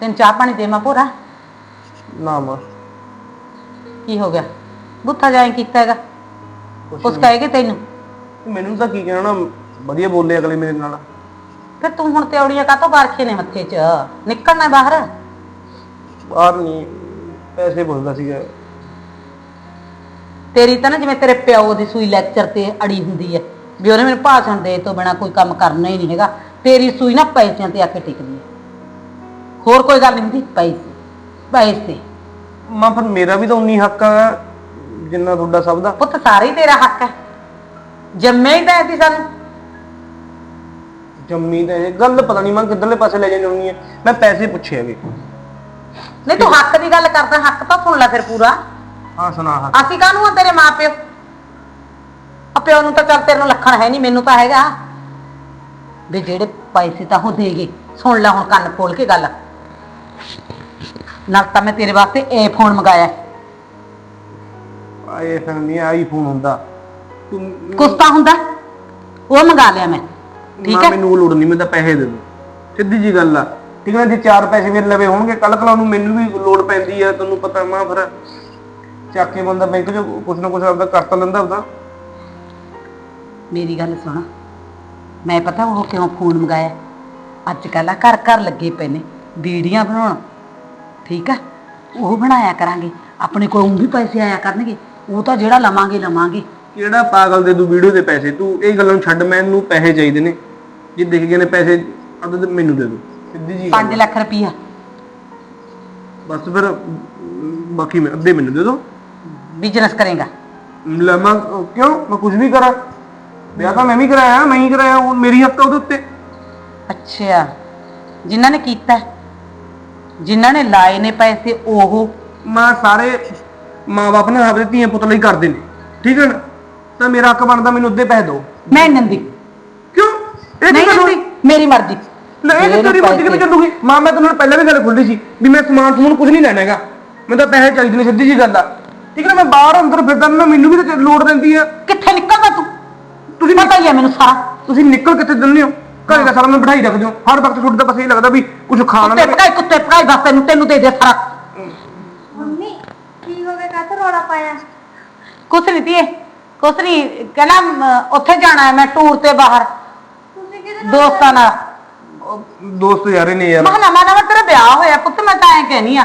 ਤੈਨੂੰ ਚਾਹ ਪਾਣੀ ਦੇਵਾਂ ਭੋਰਾ? ਨਾ ਮਾਂ। ਕੀ ਹੋ ਗਿਆ? ਬੁੱਥਾ ਜਾਏ ਕੀਤਾ ਹੈਗਾ। ਕੁਛ ਕੁਛ ਕਹੇਗੇ ਤੈਨੂੰ। ਮੈਨੂੰ ਤਾਂ ਕੀ ਕਹਿਣਾ ਵਧੀਆ ਬੋਲੇ ਅਗਲੇ ਮੇਰੇ ਨਾਲ। ਫਿਰ ਤੂੰ ਹੁਣ ਤਿਉੜੀਆਂ ਕਾਤੋਂ ਗਾਰਖੇ ਨੇ ਮੱਥੇ 'ਚ? ਨਿਕਲਣਾ ਬਾਹਰ? ਬਾਹਰ ਨਹੀਂ ਪੈਸੇ ਪੁੱਛਦਾ ਸੀਗਾ। ਤੇਰੀ ਤਾਂ ਨਾ ਜਿਵੇਂ ਤੇਰੇ ਪਿਓ ਦੀ ਸੂਈ ਲੈਕਚਰ ਤੇ ਅੜੀ ਹੁੰਦੀ ਹੈ ਵੀ ਉਹਨੇ ਮੈਨੂੰ ਭਾਸ਼ਣ ਦੇ ਤੋਂ ਬਿਨਾ ਕੋਈ ਕੰਮ ਕਰਨਾ ਹੀ ਨਹੀਂ ਹੈਗਾ। ਤੇਰੀ ਸੂਈ ਨਾ ਪੈਸਿਆਂ ਤੇ ਆ ਕੇ ਟਿਕਦੀ ਹੈ। ਹੋਰ ਕੋਈ ਗੱਲ ਨਹੀਂ ਹੁੰਦੀ ਪੈਸੇ ਪੈਸੇ ਮਾਂ ਫਿਰ ਮੇਰਾ ਵੀ ਤਾਂ ਉਨੀ ਹੱਕ ਆ ਜਿੰਨਾ ਤੁਹਾਡਾ ਸਭ ਦਾ। ਪੁੱਤ ਸਾਰੇ ਹੀ ਤੇਰਾ ਹੱਕ ਹੈ ਜੰਮੇ ਹੀ ਤਾਂ ਐਸੀ ਸਾਨੂੰ। ਜੰਮੀ ਤਾਂ ਇਹ ਗੱਲ ਪਤਾ ਨਹੀਂ ਮਾਂ ਕਿੱਧਰਲੇ ਪਾਸੇ ਲੈ ਜਾਂਦੀ ਹੁੰਦੀ ਹੈ ਮੈਂ ਪੈਸੇ ਪੁੱਛੇ ਹੈਗੇ। ਨਹੀਂ ਤੂੰ ਹੱਕ ਦੀ ਗੱਲ ਕਰਦਾ ਹੱਕ ਤਾਂ ਸੁਣ ਲੈ ਫਿਰ ਪੂਰਾ। ਹਾਂ ਸੁਣਾ ਹੱਕ ਅਸੀਂ ਕਾਹਨੂੰ ਆ ਤੇਰੇ ਮਾਪਿਓ? ਪਿਓ ਨੂੰ ਤਾਂ ਚੱਲ ਤੇਰੇ ਨੂੰ ਲੱਖਣ ਹੈ ਨਹੀਂ ਮੈਨੂੰ ਤਾਂ ਹੈਗਾ। ਵੀ ਜਿਹੜੇ ਪੈਸੇ ਤਾਂ ਉਹ ਦੇਗੇ ਸੁਣ ਲੈ ਹੁਣ ਕੰਨ ਖੋਲ ਕੇ ਗੱਲ। ਨਾਲ ਤਾਂ ਮੈਂ ਤੇਰੇ ਵਾਸਤੇ ਇਹ ਫੋਨ ਮੰਗਾਇਆ। ਆਏ ਫਿਰ ਨਹੀਂ ਆਈਫੋਨ ਹੁੰਦਾ। ਤੂੰ ਕੁਛ ਤਾਂ ਹੁੰਦਾ? ਉਹ ਮੰਗਾ ਲਿਆ ਮੈਂ। ਠੀਕ ਹੈ? ਮੈਨੂੰ ਲੋੜ ਨਹੀਂ ਮੈਂ ਤਾਂ ਪੈਸੇ ਦੇ ਦੂੰ। ਸਿੱਧੀ ਜੀ ਗੱਲ ਆ। ਠੀਕ ਹੈ ਨਾ ਜੇ ਚਾਰ ਪੈਸੇ ਮੇਰੇ ਲਵੇ ਹੋਣਗੇ ਕੱਲ ਕਲਾ ਨੂੰ ਮੈਨੂੰ ਵੀ ਲੋੜ ਪੈਂਦੀ ਆ ਤੈਨੂੰ ਪਤਾ ਮਾਂ ਫਿਰ ਚੱਕ ਕੇ ਬੰਦਾ ਬੈਂਕ 'ਚ ਕੁਛ ਨਾ ਕੁਛ ਆਪਦਾ ਕਰ ਤਾਂ ਲੈਂਦਾ ਹੁੰਦਾ ਮੇਰੀ ਗੱਲ ਸੁਣ। ਮੈਂ ਪਤਾ ਉਹ ਕਿਉਂ ਫੋਨ ਮੰਗਾਇਆ? ਅੱਜ ਕੱਲ੍ਹ ਆ ਘਰ ਘਰ ਲੱਗੇ ਪਏ ਨੇ। ਵੀਡੀਆਂ ਬਣਾਉਣ। ਠੀਕ ਆ ਉਹ ਬਣਾਇਆ ਕਰਾਂਗੇ। ਆਪਣੇ ਕੋਲ ਊਂ ਵੀ ਪੈਸੇ ਆਇਆ ਕਰਨਗੇ। ਉਹ ਤਾਂ ਜਿਹੜਾ ਲਵਾਂਗੇ ਲਵਾਂਗੇ। ਕਿਹੜਾ ਪਾਗਲ ਦੇ ਦੂ ਵੀਡੀਓ ਦੇ ਪੈਸੇ? ਤੂੰ ਇਹ ਗੱਲਾਂ ਨੂੰ ਛੱਡ ਮੈਨੂੰ ਪੈਸੇ ਚਾਹੀਦੇ ਨੇ। ਜੇ ਦਿਖ ਗਏ ਨੇ ਪੈਸੇ ਅੱਧੇ ਤੇ ਮੈਨੂੰ ਦੇ ਦੂ। ਸਿੱਧੀ ਜੀ 5 ਲੱਖ ਰੁਪਈਆ। ਬਸ ਫਿਰ ਬਾਕੀ ਮੈਂ ਅੱਧੇ ਮੈਨੂੰ ਦੇ ਦੋ। ਬਿਜ਼ਨਸ ਕਰੇਗਾ। ਲੈ ਮੈਂ ਕਿਉਂ? ਮੈਂ ਕੁਝ ਵੀ ਕਰਾਂ। ਵਿਆਹ ਤਾਂ ਮੈਂ ਵੀ ਕਰਾਇਆ ਮੈਂ ਹੀ ਕਰਾਇਆ। ਉਹ ਮੇਰੀ ਹੱਕ ਉਹਦੇ ਉੱਤੇ। ਅੱਛਾ। ਜਿਨ੍ਹਾਂ ਨੇ ਕੀਤਾ। ਜਿਨ੍ਹਾਂ ਨੇ ਲਾਏ ਨੇ ਪੈਸੇ ਉਹ ਮੈਂ ਸਾਰੇ ਮਾਂ-ਬਾਪ ਨੇ ਆਪਣੇ ਧੀਆਂ ਪੁੱਤ ਲਈ ਕਰਦੇ ਨੇ। ਠੀਕ ਹੈ ਨਾ? ਤਾਂ ਮੇਰਾ ਹੱਕ ਬਣਦਾ ਮੈਨੂੰ ਅੱਧੇ ਪੈਸੇ ਦਿਓ। ਮੈਂ ਨੀ ਦਿੰਦੀ। ਕਿਉਂ? ਇਹ ਨਹੀਂ ਦਿੰਦੀ। ਮੇਰੀ ਮਰਜ਼ੀ। ਲੈ ਇਹ ਤੇਰੀ ਮਰਜ਼ੀ ਕਿਵੇਂ ਚੱਲੂਗੀ? ਮਾਂ ਮੈਂ ਤੈਨੂੰ ਪਹਿਲਾਂ ਵੀ ਗੱਲ ਖੁੱਲੀ ਸੀ ਵੀ ਮੈਂ ਸਮਾਨ ਸਮੂਨ ਕੁਝ ਨਹੀਂ ਲੈਣਾ ਹੈਗਾ। ਮੈਨੂੰ ਤਾਂ ਪੈਸੇ ਚਾਹੀਦੇ ਨੇ ਸਿੱਧੀ ਜੀ ਗੱਲ ਆ। ਠੀਕ ਹੈ ਨਾ? ਮੈਂ ਬਾਹਰ ਅੰਦਰ ਫਿਰਦਾ ਨਾ ਮੈਨੂੰ ਵੀ ਤਾਂ ਲੋੜ ਰਹਿੰਦੀ ਆ। ਕਿੱਥੇ ਨਿਕਲਦਾ ਤੂੰ? ਤੁਸੀਂ ਪਤਾ ਹੀ ਹੈ ਮੈਨੂੰ ਸਾਰਾ। ਤੁਸੀਂ ਨਿਕਲ ਕਿੱਥੇ ਦਿੰਦੇ ਹੋ? ਘਰੇ ਦਾ ਸਾਰਾ ਮੈਂ ਬਿਠਾਈ ਰੱਖਦੇ ਹੋ। ਹਰ ਵਕਤ ਤੁਹਾਡੇ ਤਾਂ ਬਸ ਇਹ ਲੱਗਦਾ ਵੀ ਕੁਝ ਖਾਣਾ ਕੁੱਤੇ ਪਕਾਈ ਕੁੱਤੇ ਪਕਾਈ ਬਸ ਤੈਨੂੰ ਤੈਨੂੰ ਦੇ ਦੇ ਸਾਰਾ। ਮੰਮੀ ਕੀ ਹੋ ਗਿਆ? ਕਾਹਤੋਂ ਰੌਲਾ ਪਾਇਆ? ਕੁਛ ਨਹੀਂ ਧੀਏ ਕੁਛ ਨਹੀਂ ਕਹਿੰਦਾ ਮ, ਉੱਥੇ ਜਾਣਾ ਹੈ ਮੈਂ ਟੂਰ ਤੇ ਬਾਹਰ। ਤੁਸੀਂ ਕਿਹਦੇ ਦੋਸਤਾਂ ਨਾਲ। ਦੋਸਤ ਯਾਰੇ ਨੇ ਯਾਰ। ਮੈਂ ਕਿਹਾ ਨਵਾਂ ਨਵਾਂ ਤੇਰਾ ਵਿਆਹ ਹੋਇਆ ਪੁੱਤ ਮੈਂ ਤਾਂ ਐਂ ਕਹਿਨੀ ਆ।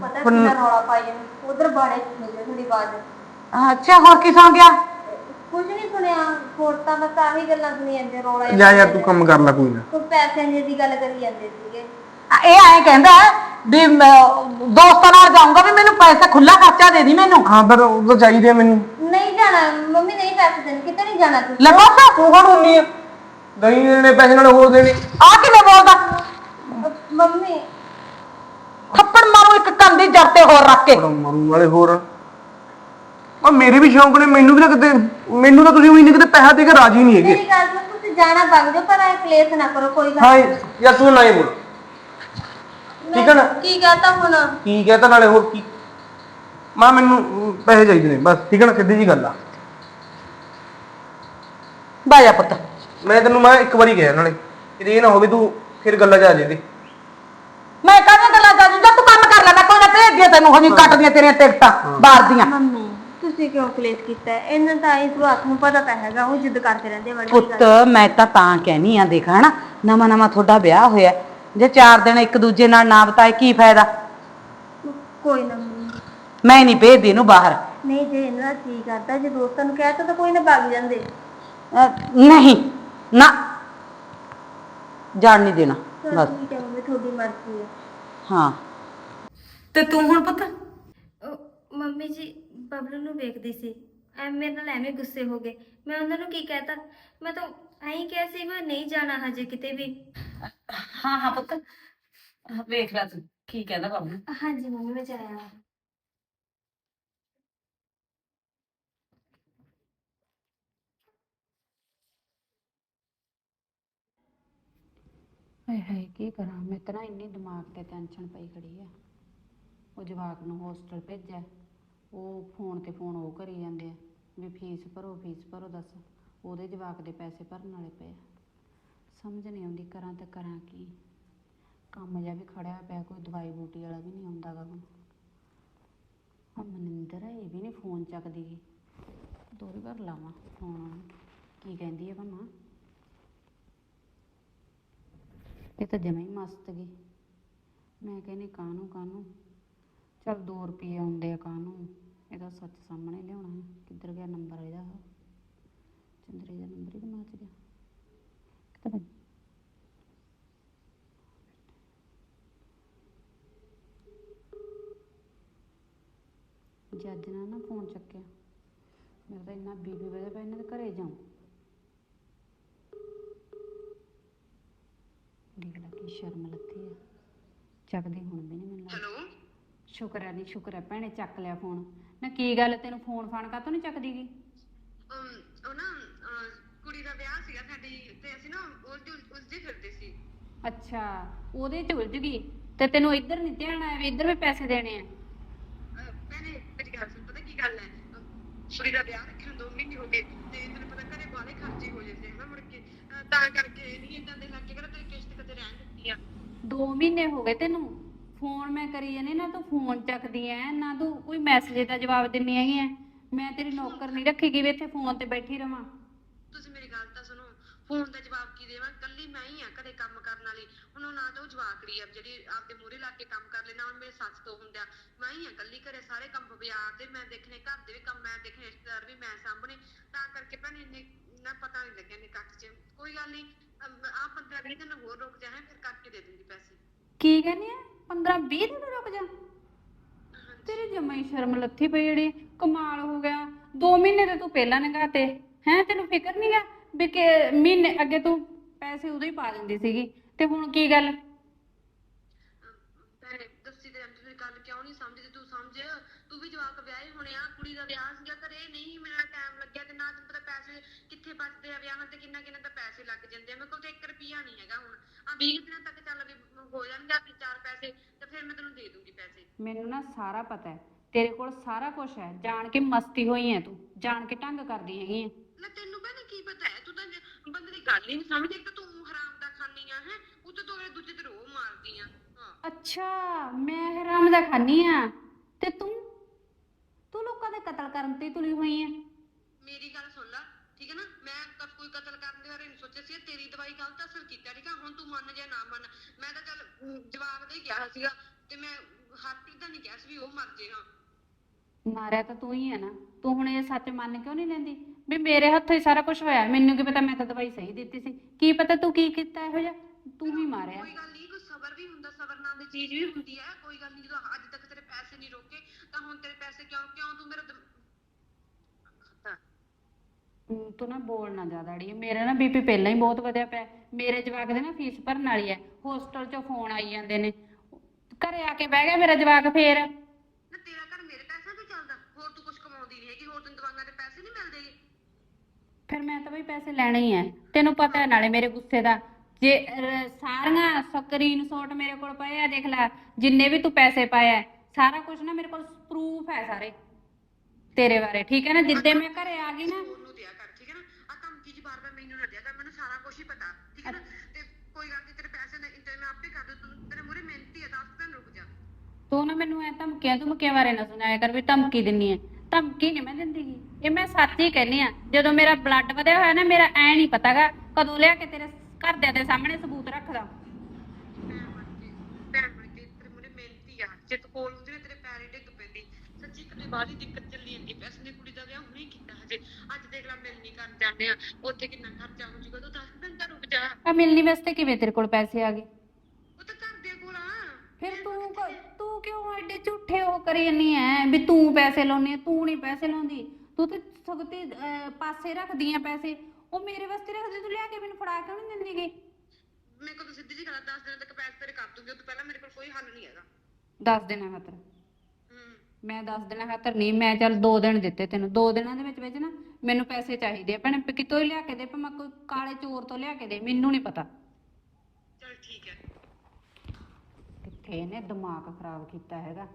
ਪਤਾ ਕਿੰਨਾ ਰੌਲਾ ਪਾਇਆ ਉਧਰ ਬਾੜੇ ਚ ਸੁਣੀ ਥੋੜੀ ਆਵਾਜ਼ ਅੱਛਾ ਹੋਰ ਕੀ ਸੌਂ ਗਿਆ? ਕੁਝ ਨਹੀਂ ਸੁਣਿਆ ਹੋਰ ਤਾਂ ਬਸ ਆਹੀ ਗੱਲਾਂ ਸੁਣੀ ਜਾਂਦੇ ਰੌਲਾ ਹੀ ਜਾ ਯਾਰ ਤੂੰ ਕੰਮ ਕਰ ਲੈ ਕੋਈ ਨਾ। ਕੋਈ ਪੈਸਿਆਂ ਦੀ ਦੀ ਗੱਲ ਕਰੀ ਜਾਂਦੇ ਸੀਗੇ। ਆ, ਇਹ ਐਂ ਕਹਿੰਦਾ ਵੀ ਮੈਂ ਦੋਸਤਾਂ ਨਾਲ ਜਾਊਂਗਾ ਵੀ ਮੈਨੂੰ ਪੈਸਾ ਖੁੱਲਾ ਖਰਚਾ ਦੇ ਦੀ ਮੈਨੂੰ। ਹਾਂ ਪਰ ਉਹ ਤਾਂ ਚਾਹੀਦੇ ਆ ਮੈਨੂੰ। ਨਹੀਂ ਜਾਣਾ ਮੰਮੀ ਨਹੀਂ ਪੈਸੇ ਦੇਣ ਕਿਤੇ ਨਹੀਂ ਜਾਣਾ ਤੁਸੀਂ ਲੈ ਬਸ। ਤੂੰ ਕੌਣ ਹੁੰਨੀ ਆ? ਦਹੀਂ ਦੇਣੇ ਪੈਸੇ ਨਾਲ ਹੋਰ ਦੇਣੇ। ਆ ਕਿਵੇਂ ਬੋਲਦਾ? ਅਹ ਮੰਮੀ। ਥੱਪੜ ਮਾਰੂ ਇੱਕ ਕੰਨ ਦੀ ਜੜ ਤੇ ਹੋਰ ਰੱਖ ਕੇ। ਮਰੂ ਵਾਲੇ ਹੋਰ ਆ ਮੇਰੇ ਵੀ ਸ਼ੌਂਕ ਨੇ ਮੈਨੂੰ ਵੀ ਤਾਂ ਕਿਤੇ ਮੈਨੂੰ ਤਾਂ ਤੁਸੀਂ ਵੀ ਨਹੀਂ ਕਿਤੇ ਪੈਸਾ ਦੇ ਕੇ ਰਾਜੀ ਨਹੀਂ ਹੈਗੇ। ਮੇਰੀ ਗੱਲ ਸੁਣ ਤੁਸੀਂ ਜਾਣਾ ਵਗ ਜਾਓ ਪਰ ਐ ਕਲੇਸ਼ ਨਾ ਕਰੋ ਕੋਈ ਗੱਲ ਹਾਂ ਯਾਰ ਤੂੰ ਨਾ ਇਹ ਬੋਲ। ਠੀਕ ਹੈ ਨਾ? ਕੀ ਕਹਤਾ ਹੁਣ? ਕੀ ਕਹਤਾ ਨਾਲੇ ਹੋਰ ਕੀ? ਮਾਂ ਮੈਨੂੰ ਪੈਸੇ ਚਾਹੀਦੇ ਨੇ ਬਸ ਠੀਕ ਹੈ ਨਾ ਸਿੱਧੀ ਜੀ ਗੱਲ ਆ। ਬਾਜਾ ਪੁੱਤ। ਮੈਂ ਤੈਨੂੰ ਮੈਂ ਇੱਕ ਵਾਰੀ ਕਿਹਾ ਨਾਲੇ ਕਿਤੇ ਇਹ ਨਾ ਹੋਵੇ ਤੂੰ ਫਿਰ ਗੱਲਾਂ ਜਾ ਜੇ ਦੇ ਮੈਂ ਕਾਹਦੀਆਂ ਗੱਲਾਂ ਕਰ ਜਾ ਤੂੰ ਕੰਮ ਕਰ ਲੈ ਮੈਂ ਕੋਈ ਨਾ ਭੇਜ ਦਿਆ ਤੈਨੂੰ ਹਜੇ ਕੱਟਦੀਆਂ ਤੇਰੀਆਂ ਟਿਕਟਾਂ ਬਾਹਰ ਦੀਆਂ। ਮੰਮੀ ਤੁਸੀਂ ਕਿਉਂ ਕਲੇਸ਼ ਕੀਤਾ? ਹੈ? ਇਹਨਾਂ ਤਾਂ ਇਸ ਬਾਤ ਨੂੰ ਪਤਾ ਤਾਂ ਹੈਗਾ ਉਹ ਜਿੱਦ ਕਰਦੇ ਰਹਿੰਦੇ ਬੜੀ ਪੁੱਤ ਮੈਂ ਤਾਂ ਤਾਂ ਕਹਿਨੀ ਆ ਦੇਖ ਹਨਾ? ਨਵਾਂ ਨਵਾਂ ਤੁਹਾਡਾ ਵਿਆਹ ਹੋਇਆ। ਜੇ ਚਾਰ ਦਿਨ ਇੱਕ ਦੂਜੇ ਨਾਲ ਨਾ ਬਤਾਏ ਕੀ ਫਾਇਦਾ? ਕੋਈ ਨਾ ਮੰਮੀ। ਮੈਂ ਨਹੀਂ ਭੇਜਦੀ ਇਹਨੂੰ ਬਾਹਰ। ਨਹੀਂ ਜੇ ਇਹਨਾਂ ਦਾ ਜੀ ਕਰਦਾ ਜੇ ਦੋਸਤਾਂ ਨੂੰ ਕਹਿ ਤਾ ਤਾਂ ਕੋਈ ਨਾ ਭੱਗ ਜਾਂਦੇ। ਅਹ, ਨਹੀਂ ਨਾ। ਜਾਣ ਨਹੀਂ ਦੇਣਾ ਚਲੋ ਬਸ। ਠੀਕ ਹੈ ਮੰਮੀ ਤੁਹਾਡੀ ਮਰਜ਼ੀ ਹੈ। ਹਾਂ। ਤੇ ਤੂੰ ਹੁਣ ਪੁੱਤ? ਮੰਮੀ ਜੀ ਬਬਲੂ ਨੂੰ ਵੇਖਦੀ ਸੀ। ਐ ਮੇਰੇ ਨਾਲ ਐਵੇਂ ਗੁੱਸੇ ਹੋ ਗਏ। ਮੈਂ ਉਹਨਾਂ ਨੂੰ ਕੀ ਕਹਿਤਾ? ਮੈਂ ਤਾਂ ਐਂ ਕਿਹਾ ਸੀ ਮੈਂ ਨਹੀਂ ਜਾਣਾ ਹਜੇ ਕਿਤੇ ਵੀ। ਹਾਂ ਹਾਂ ਪੁੱਤ। ਵੇਖ ਲੈ ਤੂੰ ਕੀ ਕਹਿੰਦਾ ਬਾਬੂ ਹਾਂਜੀ ਮੰਮੀ ਮੈਂ ਜਾਇਆ ਹਾਏ ਹਾਏ ਕੀ ਕਰਾਂ? ਮੈਂ ਤਾਂ ਨਾ ਇੰਨੀ ਦਿਮਾਗ ਤੇ ਟੈਨਸ਼ਨ ਪਈ ਖੜੀ ਆ। ਉਹ ਜਵਾਕ ਨੂੰ ਹੋਸਟਲ ਭੇਜਿਆ। ਉਹ ਫੋਨ ਤੇ ਫੋਨ ਉਹ ਕਰੀ ਜਾਂਦੇ ਆ, ਵੀ ਫੀਸ ਭਰੋ ਫੀਸ ਭਰੋ ਦੱਸ। ਉਹਦੇ ਜਵਾਕ ਦੇ ਪੈਸੇ ਭਰਨ ਵਾਲੇ ਪਏ ਆ। ਸਮਝ ਨਹੀਂ ਆਉਂਦੀ ਕਰਾਂ ਤਾਂ ਕਰਾਂ ਕੀ। ਕੰਮ ਜਿਹਾ ਵੀ ਖੜਿਆ ਪਿਆ, ਕੋਈ ਦਵਾਈ ਬੂਟੀ ਵਾਲਾ ਵੀ ਨਹੀਂ ਆਉਂਦਾ ਗਾ ਹੁਣ। ਆ ਮਨਿੰਦਰ ਇਹ ਵੀ ਨਹੀਂ ਫੋਨ ਚੱਕਦੀ ਗੀ। ਦੋਰੀ ਵਾਰ ਲਾਵਾਂ ਫੋਨ ਕੀ ਕਹਿੰਦੀ ਹੈ ਭਮਾ ਇਹ ਤਾਂ ਜਮਾ ਹੀ ਮਸਤ ਗਈ ਮੈਂ ਕਹਿੰਦੀ ਕਾਹਨੂੰ ਕਾਹਨੂੰ? ਚਲ 2 ਰੁਪਏ ਆਉਂਦੇ ਆ ਕਾਹਨੂੰ ਸੱਚ ਸਾਹਮਣੇ ਲਿਆਉਣਾ ਹੈ ਕਿੱਧਰ ਗਿਆ ਨੰਬਰ ਇਹਦਾ ਚੰਦਰੇ ਦਾ ਨੰਬਰ ਹੀ ਦਿਮਾਗ 'ਚ ਗਿਆ। ਕਿੱਥੇ ਭੱਜ ਜੱਜ ਨੇ ਨਾ ਫੋਨ ਚੱਕਿਆ। ਮੇਰਾ ਤਾਂ ਇੰਨਾ ਬੀਬੀ ਵਧਿਆ ਪਿਆ ਇਹਨਾਂ ਦੇ ਘਰੇ ਜਾਉਂ ਦੇਖ ਲੈ ਕੀ ਸ਼ਰਮ ਲੱਥੀ ਆ। ਚੱਕਦੀ ਹੁਣ ਵੀ ਨਹੀਂ ਮੈਨੂੰ ਹੈਲੋ? ਸ਼ੁਕਰ ਹੈ ਨਹੀਂ ਸ਼ੁਕਰ ਹੈ ਭੈਣੇ ਚੱਕ ਲਿਆ ਫੋਨ। ਨਾ ਕੀ ਗੱਲ ਤੈਨੂੰ ਫੋਨ ਫਾਨ ਕਾਤੋਂ ਨਹੀਂ ਚੱਕਦੀ ਗੀ? ਅਮ, ਉਹ ਨਾ ਅਹ, ਕੁੜੀ ਦਾ ਵਿਆਹ ਸੀਗਾ ਸਾਡੀ ਤੇ ਅਸੀਂ ਨਾ ਉਲਝ ਉਲਝੇ ਫਿਰਦੇ ਸੀ। ਅੱਛਾ ਉਹਦੇ ਚ ਉਲਝ ਗਈ? ਤੇ ਤੈਨੂੰ ਇੱਧਰ ਨਹੀਂ ਧਿਆਨ ਆਇਆ ਵੀ ਇੱਧਰ ਵੀ ਪੈਸੇ ਦੇਣੇ ਆ? ਅਹ, ਭੈਣੇ ਮੇਰੀ ਗੱਲ ਸੁਣ ਪਤਾ ਕੀ ਗੱਲ ਹੈ ਅਹ, ਕੁੜੀ ਦਾ ਵਿਆਹ ਰੱਖਣ ਦੋ ਮਹੀਨੇ ਹੋ ਗਏ ਤੇ ਤੈਨੂੰ ਪਤਾ ਘਰੇ ਬਾਲੇ ਖਰਚੇ ਹੋ ਜਾਂਦੇ ਹਨ ਮੁੜ ਕੇ। ਅਹ, ਤਾਂ ਕਰਕੇ ਨਹੀਂ ਇਦਾਂ ਦੇ ਲੱਗੇ ਕਿਹੜਾ ਤੇਰੀ ਕਿਸ਼ਤ ਕਦੇ ਰਹਿਣ ਦਿੱਤੀ ਆ? 2 ਮਹੀਨੇ ਹੋ ਗਏ ਤੈਨੂੰ? ਫੋਨ ਮੈਂ ਕਰੀ ਜਾਨੀ ਨਾ ਤੂੰ ਫੋਨ ਚੱਕਦੀ ਐ ਨਾ ਤੂੰ ਕੋਈ ਮੈਸੇਜ ਦਾ ਜਵਾਬ ਦਿੰਨੀ ਹੈਗੀ ਐ। ਮੈਂ ਤੇਰੀ ਨੌਕਰ ਨਹੀਂ ਰੱਖੀਗੀ ਵੀ ਇੱਥੇ ਫੋਨ ਤੇ ਬੈਠੀ ਰਵਾਂ। ਤੁਸੀਂ ਮੇਰੀ ਗੱਲ ਤਾਂ ਸੁਣੋ ਫੋਨ ਦਾ ਜਵਾਬ ਕੀ ਦੇਵਾਂ? ਕੱਲੀ ਮੈਂ ਹੀ ਆ ਘਰੇ ਕੰਮ ਕਰਨ ਵਾਲੀ। ਹੁਣ ਉਹ ਨਾ ਤਾਂ ਉਹ ਜਵਾਕੜੀ ਆ ਜਿਹੜੀ ਆਪਦੇ ਮੂਹਰੇ ਲਾ ਕੇ ਕੰਮ ਕਰ ਲੈਣਾ ਹੁਣ ਮੇਰੇ ਸੱਸ ਤੋਂ ਹੁੰਦਾ। ਮੈਂ ਹੀ ਆ ਕੱਲੀ ਘਰੇ ਸਾਰੇ ਕੰਮ ਬਾਜ਼ਾਰ ਦੇ ਮੈਂ ਦੇਖਣੇ ਘਰ ਦੇ ਵੀ ਕੰਮ ਮੈਂ ਦੇਖਣੇ ਰਿਸ਼ਤੇਦਾਰ ਵੀ ਮੈਂ ਸਾਂਭਣੇ। ਤਾਂ ਕਰਕੇ ਭੈਣੇ ਇੰਨੇ ਨਾ ਪਤਾ ਨਹੀਂ ਲੱਗਿਆ ਨੇ ਕੱਟ ਚ। ਕੋਈ ਗੱਲ ਨਹੀਂ ਆ 15 20 ਦਿਨ ਹੋਰ ਰੁਕ ਜਾਏ ਫਿਰ ਕਰਕੇ ਦੇ ਦੂੰਗੀ ਪੈਸੇ। ਕੀ ਕਹਿੰਦੀ ਐ? 15 20 ਦਿਨ ਰੁਕ ਜਾ। ਤੇਰੀ ਜਮਾਂ ਹੀ ਸ਼ਰਮ ਲੱਥੀ ਪਈ ਜਿਹੜੀ ਕਮਾਲ ਹੋ ਗਿਆ। 2 ਮਹੀਨੇ ਤੇ ਤੂੰ ਪਹਿਲਾਂ ਨਗਾਤੇ ਹੈ, ਤੈਨੂੰ ਫਿਕਰ ਨਹੀਂ ਗਾ ਵੀ ਕਿ ਮਹੀਨੇ ਅੱਗੇ ਤੂੰ ਪੈਸੇ ਉਦੋਂ ਹੀ ਪਾ ਦਿੰਦੀ ਸੀਗੀ? ਤੇ ਹੁਣ ਕੀ ਗੱਲ? ਭੈਣੇ, ਦੱਸੀ ਤੇ ਅੰਦਰ ਗੱਲ ਕਿਉਂ ਨਹੀਂ ਸਮਝਦੀ? ਤੂੰ ਸਮਝ। ਜਵਾਕ ਵਿਆਹੇ ਹੋਣੇ ਆ ਕੁੜੀ ਦਾ ਵਿਆਹ ਸੀਗਾ ਘਰੇ ਨਹੀਂ ਮੇਰਾ ਟਾਈਮ ਲੱਗਿਆ ਤੇ ਨਾ ਤੈਨੂੰ ਪਤਾ ਪੈਸੇ ਕਿੱਥੇ ਬਚਦੇ ਆ ਵਿਆਹਾਂ ਤੇ ਕਿੰਨਾ ਕਿੰਨਾ ਤਾਂ ਪੈਸੇ ਲੱਗ ਜਾਂਦੇ ਆ। ਮੇਰੇ ਕੋਲ ਤਾਂ 1 ਰੁਪਿਆ ਨਹੀਂ ਹੈਗਾ ਹੁਣ। ਆ 20 ਦਿਨਾਂ ਤੱਕ ਚੱਲ ਵੀ ਹੋ ਜਾਣਗੇ ਆਪੇ ਚਾਰ ਪੈਸੇ ਤੇ ਫਿਰ ਮੈਂ ਤੈਨੂੰ ਦੇ ਦੂੰਗੀ ਪੈਸੇ। ਮੈਨੂੰ ਨਾ ਸਾਰਾ ਪਤਾ ਹੈ। ਤੇਰੇ ਕੋਲ ਸਾਰਾ ਕੁਝ ਹੈ। ਜਾਣ ਕੇ ਮਸਤੀ ਹੋਈ ਹੈ ਤੂੰ। ਜਾਣ ਕੇ ਢੰਗ ਕਰਦੀ ਹੈਗੀ ਹੈ। ਲੈ ਤੈਨੂੰ ਭੈਣੇ ਕੀ ਪਤਾ ਹੈ? ਤੂੰ ਤਾਂ ਜੇ ਬੰਦੇ ਦੀ ਗੱਲ ਹੀ ਨਹੀਂ ਸਮਝਦੀ ਇੱਕ ਤਾਂ ਤੂੰ ਹਰਾਮ ਦਾ ਖਾਨੀ ਆ ਹੈ? ਉੱਤੇ ਤੋਂ ਇਹ ਦੂਜੇ ਤੇ ਰੋਹ ਮਾਰਦੀ ਆ। ਹਾਂ। ਅੱਛਾ ਮੈਂ ਹਰਾਮ ਦਾ ਖਾਨੀ ਆ। ਤੇ ਤੂੰ ਤੂੰ ਲੋਕਾਂ ਦੇ ਕਤਲ ਕਰਨ ਤੇ ਤੁਲੀ ਹੋਈ ਹੈ ਮੇਰੀ ਗੱਲ ਸੁਣ ਲੈ ਠੀਕ ਹੈ ਨਾ? ਮੈਂ ਕਦ ਕੋਈ ਕਤਲ ਕਰਨ ਦੇ ਬਾਰੇ ਨਹੀਂ ਸੋਚਿਆ ਸੀ ਤੇਰੀ ਦਵਾਈ ਗਲਤ ਅਸਰ ਕੀਤਾ ਠੀਕ ਆ ਹੁਣ ਤੂੰ ਮੰਨ ਜਾਂ ਨਾ ਮੰਨ ਮੈਂ ਤਾਂ ਚੱਲ ਅਮ, ਜਵਾਬ ਦੇ ਗਿਆ ਸੀਗਾ ਤੇ ਮੈਂ ਹਰਪ੍ਰੀਤ ਦਾ ਨਹੀਂ ਕਿਹਾ ਸੀ ਵੀ ਉਹ ਮਰ ਜੇ ਹਾਂ। ਮਾਰਿਆ ਤਾਂ ਤੂੰ ਹੀ ਹੈ ਨਾ। ਤੂੰ ਹੁਣ ਇਹ ਸੱਚ ਮੰਨ ਕਿਉਂ ਨਹੀਂ ਲੈਂਦੀ? ਵੀ ਮੇਰੇ ਹੱਥੋਂ ਹੀ ਸਾਰਾ ਕੁਝ ਹੋਇਆ। ਮੈਨੂੰ ਕੀ ਪਤਾ ਮੈਂ ਤਾਂ ਦਵਾਈ ਸਹੀ ਦਿੱਤੀ ਸੀ। ਕੀ ਪਤਾ ਤੂੰ ਕੀ ਕੀਤਾ ਇਹੋ ਜਿਹਾ? ਤੂੰ ਹੀ ਮਾਰਿਆ। ਕੋਈ ਗੱਲ ਨਹੀਂ ਕੋਈ ਸਬਰ ਵੀ ਹੁੰਦਾ ਸਬਰ ਨਾਲ ਦੀ ਚੀਜ਼ ਵੀ ਹੁੰਦੀ ਹੈ। ਕੋਈ ਗੱਲ ਨਹੀਂ ਜਦੋਂ ਅੱਜ ਤੱਕ ਪੈਸੇ ਨਹੀਂ ਰੋਕੇ ਤਾਂ ਹੁਣ ਤੇਰੇ ਪੈਸੇ ਕਿਉਂ ਕਿਉਂ ਤੂੰ ਮੇਰਾ ਦਿਮ- ਹਮ, ਤੂੰ ਨਾ ਬੋਲ ਨਾ ਜ਼ਿਆਦਾ ਅੜੀਏ। ਮੇਰਾ ਨਾ ਬੀਪੀ ਪਹਿਲਾਂ ਹੀ ਬਹੁਤ ਵਧਿਆ ਪਿਆ। ਮੇਰੇ ਜਵਾਕ ਦੇ ਨਾ ਫੀਸ ਭਰਨ ਵਾਲੀ ਹੈ ਹੋਸਟਲ ਚੋਂ ਫੋਨ ਆਈ ਜਾਂਦੇ ਨੇ। ਘਰੇ ਆ ਕੇ ਬਹਿ ਗਿਆ ਮੇਰਾ ਜਵਾਕ ਫੇਰ। ਨਾ ਤੇਰਾ ਘਰ ਮੇਰੇ ਪੈਸੇ ਤੇ ਚੱਲਦਾ। ਹੋਰ ਤੂੰ ਕੁਝ ਕਮਾਉਂਦੀ ਨਹੀਂ ਹੈਗੀ ਹੋਰ ਤੈਨੂੰ ਦਵਾਈਆਂ ਦੇ ਪੈਸੇ ਨਹੀਂ ਮਿਲਦੇ। ਫਿਰ ਮੈਂ ਤਾਂ ਬਈ ਪੈਸੇ ਲੈਣੇ ਹੀ ਐ। ਤੈਨੂੰ ਪਤਾ ਹੈ ਨਾਲੇ ਮੇਰੇ ਗੁੱਸੇ ਦਾ। ਜੇ ਰ- ਸਾਰੀਆਂ ਸਕਰੀਨ ਸ਼ਾਟ ਮੇਰੇ ਕੋਲ ਪਏ ਆ ਦੇਖ ਲੈ। ਜਿੰਨੇ ਵੀ ਤੂੰ ਪੈਸੇ ਪਾਏ ਆ ਸਾਰਾ ਕੁਝ ਨਾ ਮੇਰੇ ਕੋਲ ਪ੍ਰੂਫ ਹੈ ਸਾਰੇ। ਤੇਰੇ ਬਾਰੇ ਠੀਕ ਹੈ ਨਾ? ਜਿੱਦੇ ਮੈਂ ਘਰੇ ਆ ਗਈ ਨਾ। ਉਹਨੂੰ ਦਿਆ ਕਰ ਠੀਕ ਹੈ ਨਾ? ਆ ਧਮਕੀ ਜੀ ਬਾਰ-ਬਾਰ ਮੈਨੂੰ ਨਾ ਦਿਆ ਕਰ ਮੈਨੂੰ ਸਾਰਾ ਕੁਝ ਹੀ ਪਤਾ ਠੀਕ ਹੈ ਨਾ? ਤੇ ਕੋਈ ਗੱਲ ਨਹੀਂ ਤੇਰੇ ਪੈਸੇ ਦਾ ਇੰਤਜ਼ਾਮ ਮੈਂ ਆਪੇ ਕਰ ਦੂੰ ਤੂੰ ਤੇਰੇ ਮੂਰੇ ਮਿਹਨਤੀ ਹੈ ਦਸ ਦਿਨ ਰੁਕ ਜਾ। ਤੂੰ ਨਾ ਮੈਨੂੰ ਐ ਧਮਕੀਆਂ ਧਮਕੀਆਂ ਬਾਰੇ ਨਾ ਸੁਣਾਇਆ ਕਰ ਵੀ ਧਮਕੀ ਦਿੰਨੀ ਐ ਧਮਕੀ ਨਹੀਂ ਮੈਂ ਦਿੰਦੀ ਗੀ। ਇਹ ਮੈਂ ਸੱਚ ਹੀ ਕਹਿੰਨੀ ਆ ਜਦੋਂ ਮੇਰਾ ਬਲੱਡ ਵਧਿਆ ਹੋਇਆ ਨਾ ਮੇਰਾ ਐ ਨਹੀਂ ਪਤਾਗਾ ਕਦੋਂ ਲਿਆ ਕੇ ਤੇਰੇ ਘਰਦਿਆਂ ਦੇ ਸਾਹਮਣੇ ਸਬੂਤ ਰੱਖਦਾ ਭੈਣ ਬਣ ਕੇ ਭੈਣ ਬਣ ਕੇ ਤੇਰੇ ਮੂਰੇ ਮਿਹਨਤੀ ਆ ਜੇ ਤੂੰ ਕੋਲ ਹੁੰਦੀ ਨਾ ਤੇਰੇ ਪੈਰੇ ਡਿੱਗ ਪੈਂਦੀ। ਸੱਚੀ ਕਦੇ ਬਾਹਲੀ ਦਿੱਕਤ ਚੱਲੀ ਜਾਂਦੀ ਪੈਸੇ ਦੀ ਕੁੜੀ ਦਾ ਵਿਆਹ ਹੁਣੇ ਕੀਤਾ ਹਜੇ। ਅੱਜ ਦੇਖ ਲੈ ਮਿਲਣੀ ਕਰਨ ਜਾਂਦੇ ਆ। ਉੱਥੇ ਕਿੰਨਾ ਖਰਚਾ ਹੋ ਜੂਗਾ ਤੂੰ 10 ਦਿਨ ਰੁਕ ਜਾ। ਆ ਮਿਲਣੀ ਵਾਸਤੇ ਕਿਵੇਂ ਤੇਰੇ ਕੋਲ ਪੈਸੇ ਆ ਗਏ? ਉਹ ਤਾਂ ਘਰ ਦੇ ਕੋਲ ਆ। ਫਿਰ ਤੂੰ ਕ- ਤੂੰ ਕਿਉਂ ਐਡੇ ਝੂਠੇ ਉਹ ਕਰੀ ਜੰਨੀ ਐ? ਵੀ ਤੂੰ ਪੈਸੇ ਲਾਉਣੀ ਐ ਤੂੰ ਨਹੀਂ ਪੈਸੇ ਲਾਉਂਦੀ। ਤੂੰ ਤੇ ਸਗਤੇ ਪਾਸੇ ਰੱਖਦੀ ਐ ਪੈਸੇ। ਉਹ ਮੇਰੇ ਵਾਸਤੇ ਰੱਖਦੀ ਤੂੰ ਲਿਆ ਕੇ ਮੈਨੂੰ ਫੜਾ ਕਿਉਂ ਨਹੀਂ ਦਿੰਦੀ ਗੀ? ਮੇਰੇ ਕੋਲ ਤਾਂ ਸਿੱਧੀ ਜੀ ਗੱਲ 10 ਦਿਨਾਂ ਤੱਕ ਪੈਸੇ ਤੇਰੇ ਕਰ ਦੂੰਗੀ ਉਹ ਤੋਂ ਪਹਿਲਾਂ ਮੇਰੇ ਕੋਲ ਕੋਈ ਹੱਲ ਨਹੀਂ ਹੈਗਾ। ਦੱਸ ਦਿਨਾਂ ਖਾਤਰ। ਮੈਂ 10 ਦਿਨਾਂ ਖਾਤਰ ਨਹੀਂ ਮੈਂ ਚੱਲ 2 ਦਿਨ ਦਿੱਤੇ ਤੈਨੂੰ। 2 ਦਿਨਾਂ ਦੇ ਵਿੱਚ ਵਿੱਚ ਨਾ ਮੈਨੂੰ ਪੈਸੇ ਚਾਹੀਦੇ ਆ। ਭੈਣੇ ਵੀ ਕਿਤੋਂ ਹੀ ਲਿਆ ਕੇ ਦੇ ਭਾਵੇਂ ਕੋਈ ਕਾਲੇ ਚੋਰ ਤੋਂ ਲਿਆ ਕੇ ਦੇ ਮੈਨੂੰ ਨਹੀਂ ਪਤਾ। ਚਲ ਠੀਕ ਹੈ। ਕਿੱਥੇ ਇਹਨੇ ਦਿਮਾਗ ਖਰਾਬ ਕੀਤਾ ਹੈਗਾ।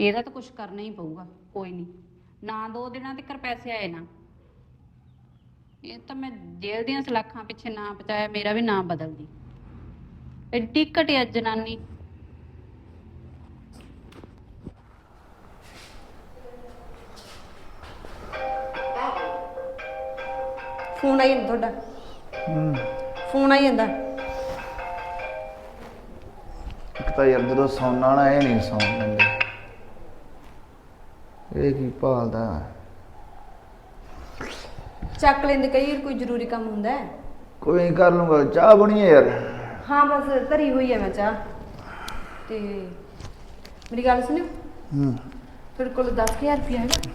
ਇਹਦਾ ਤਾਂ ਕੁਝ ਕਰਨਾ ਹੀ ਪਊਗਾ ਕੋਈ ਨਹੀਂ। ਨਾ ਦੋ ਦਿਨਾਂ ਤੱਕ ਪੈਸੇ ਆਏ ਨਾ। ਇਹ ਤਾਂ ਮੈਂ ਜੇਲ੍ਹ ਦੀਆਂ ਸਲਾਖਾਂ ਪਿੱਛੇ ਨਾ ਪਹੁੰਚਾਇਆ ਮੇਰਾ ਵੀ ਨਾਮ ਬਦਲਦੀ। ਐਡੀ ਘਟਿਆ ਜਨਾਨੀ। ਫੋਨ ਆਈ ਜਾਂਦਾ ਤੁਹਾਡਾ। ਫੋਨ ਆਈ ਜਾਂਦਾ। ਇੱਕ ਤਾਂ ਯਾਰ ਜਦੋਂ ਸੌਣਾ ਨਾ ਇਹ ਨਹੀਂ ਸੌਣ ਦਿੰਦੇ। ਇਹ ਕੀ ਭਾਲਦਾ ਚੱਕ ਲੈਂਦੇ ਕਈ ਵਾਰ ਕੋਈ ਜ਼ਰੂਰੀ ਕੰਮ ਹੁੰਦਾ ਹੈ। ਕੋਈ ਨਹੀਂ ਕਰ ਲੂੰਗਾ ਚਾਹ ਬਣੀ ਹੈ ਯਾਰ। ਹਾਂ ਬਸ ਧਰੀ ਹੋਈ ਹੈ ਮੈਂ ਚਾਹ। ਤੇ ਮੇਰੀ ਗੱਲ ਸੁਣਿਓ। ਹੂੰ। ਤੁਹਾਡੇ ਕੋਲ 10000 ਰੁਪਇਆ ਹੈਗਾ।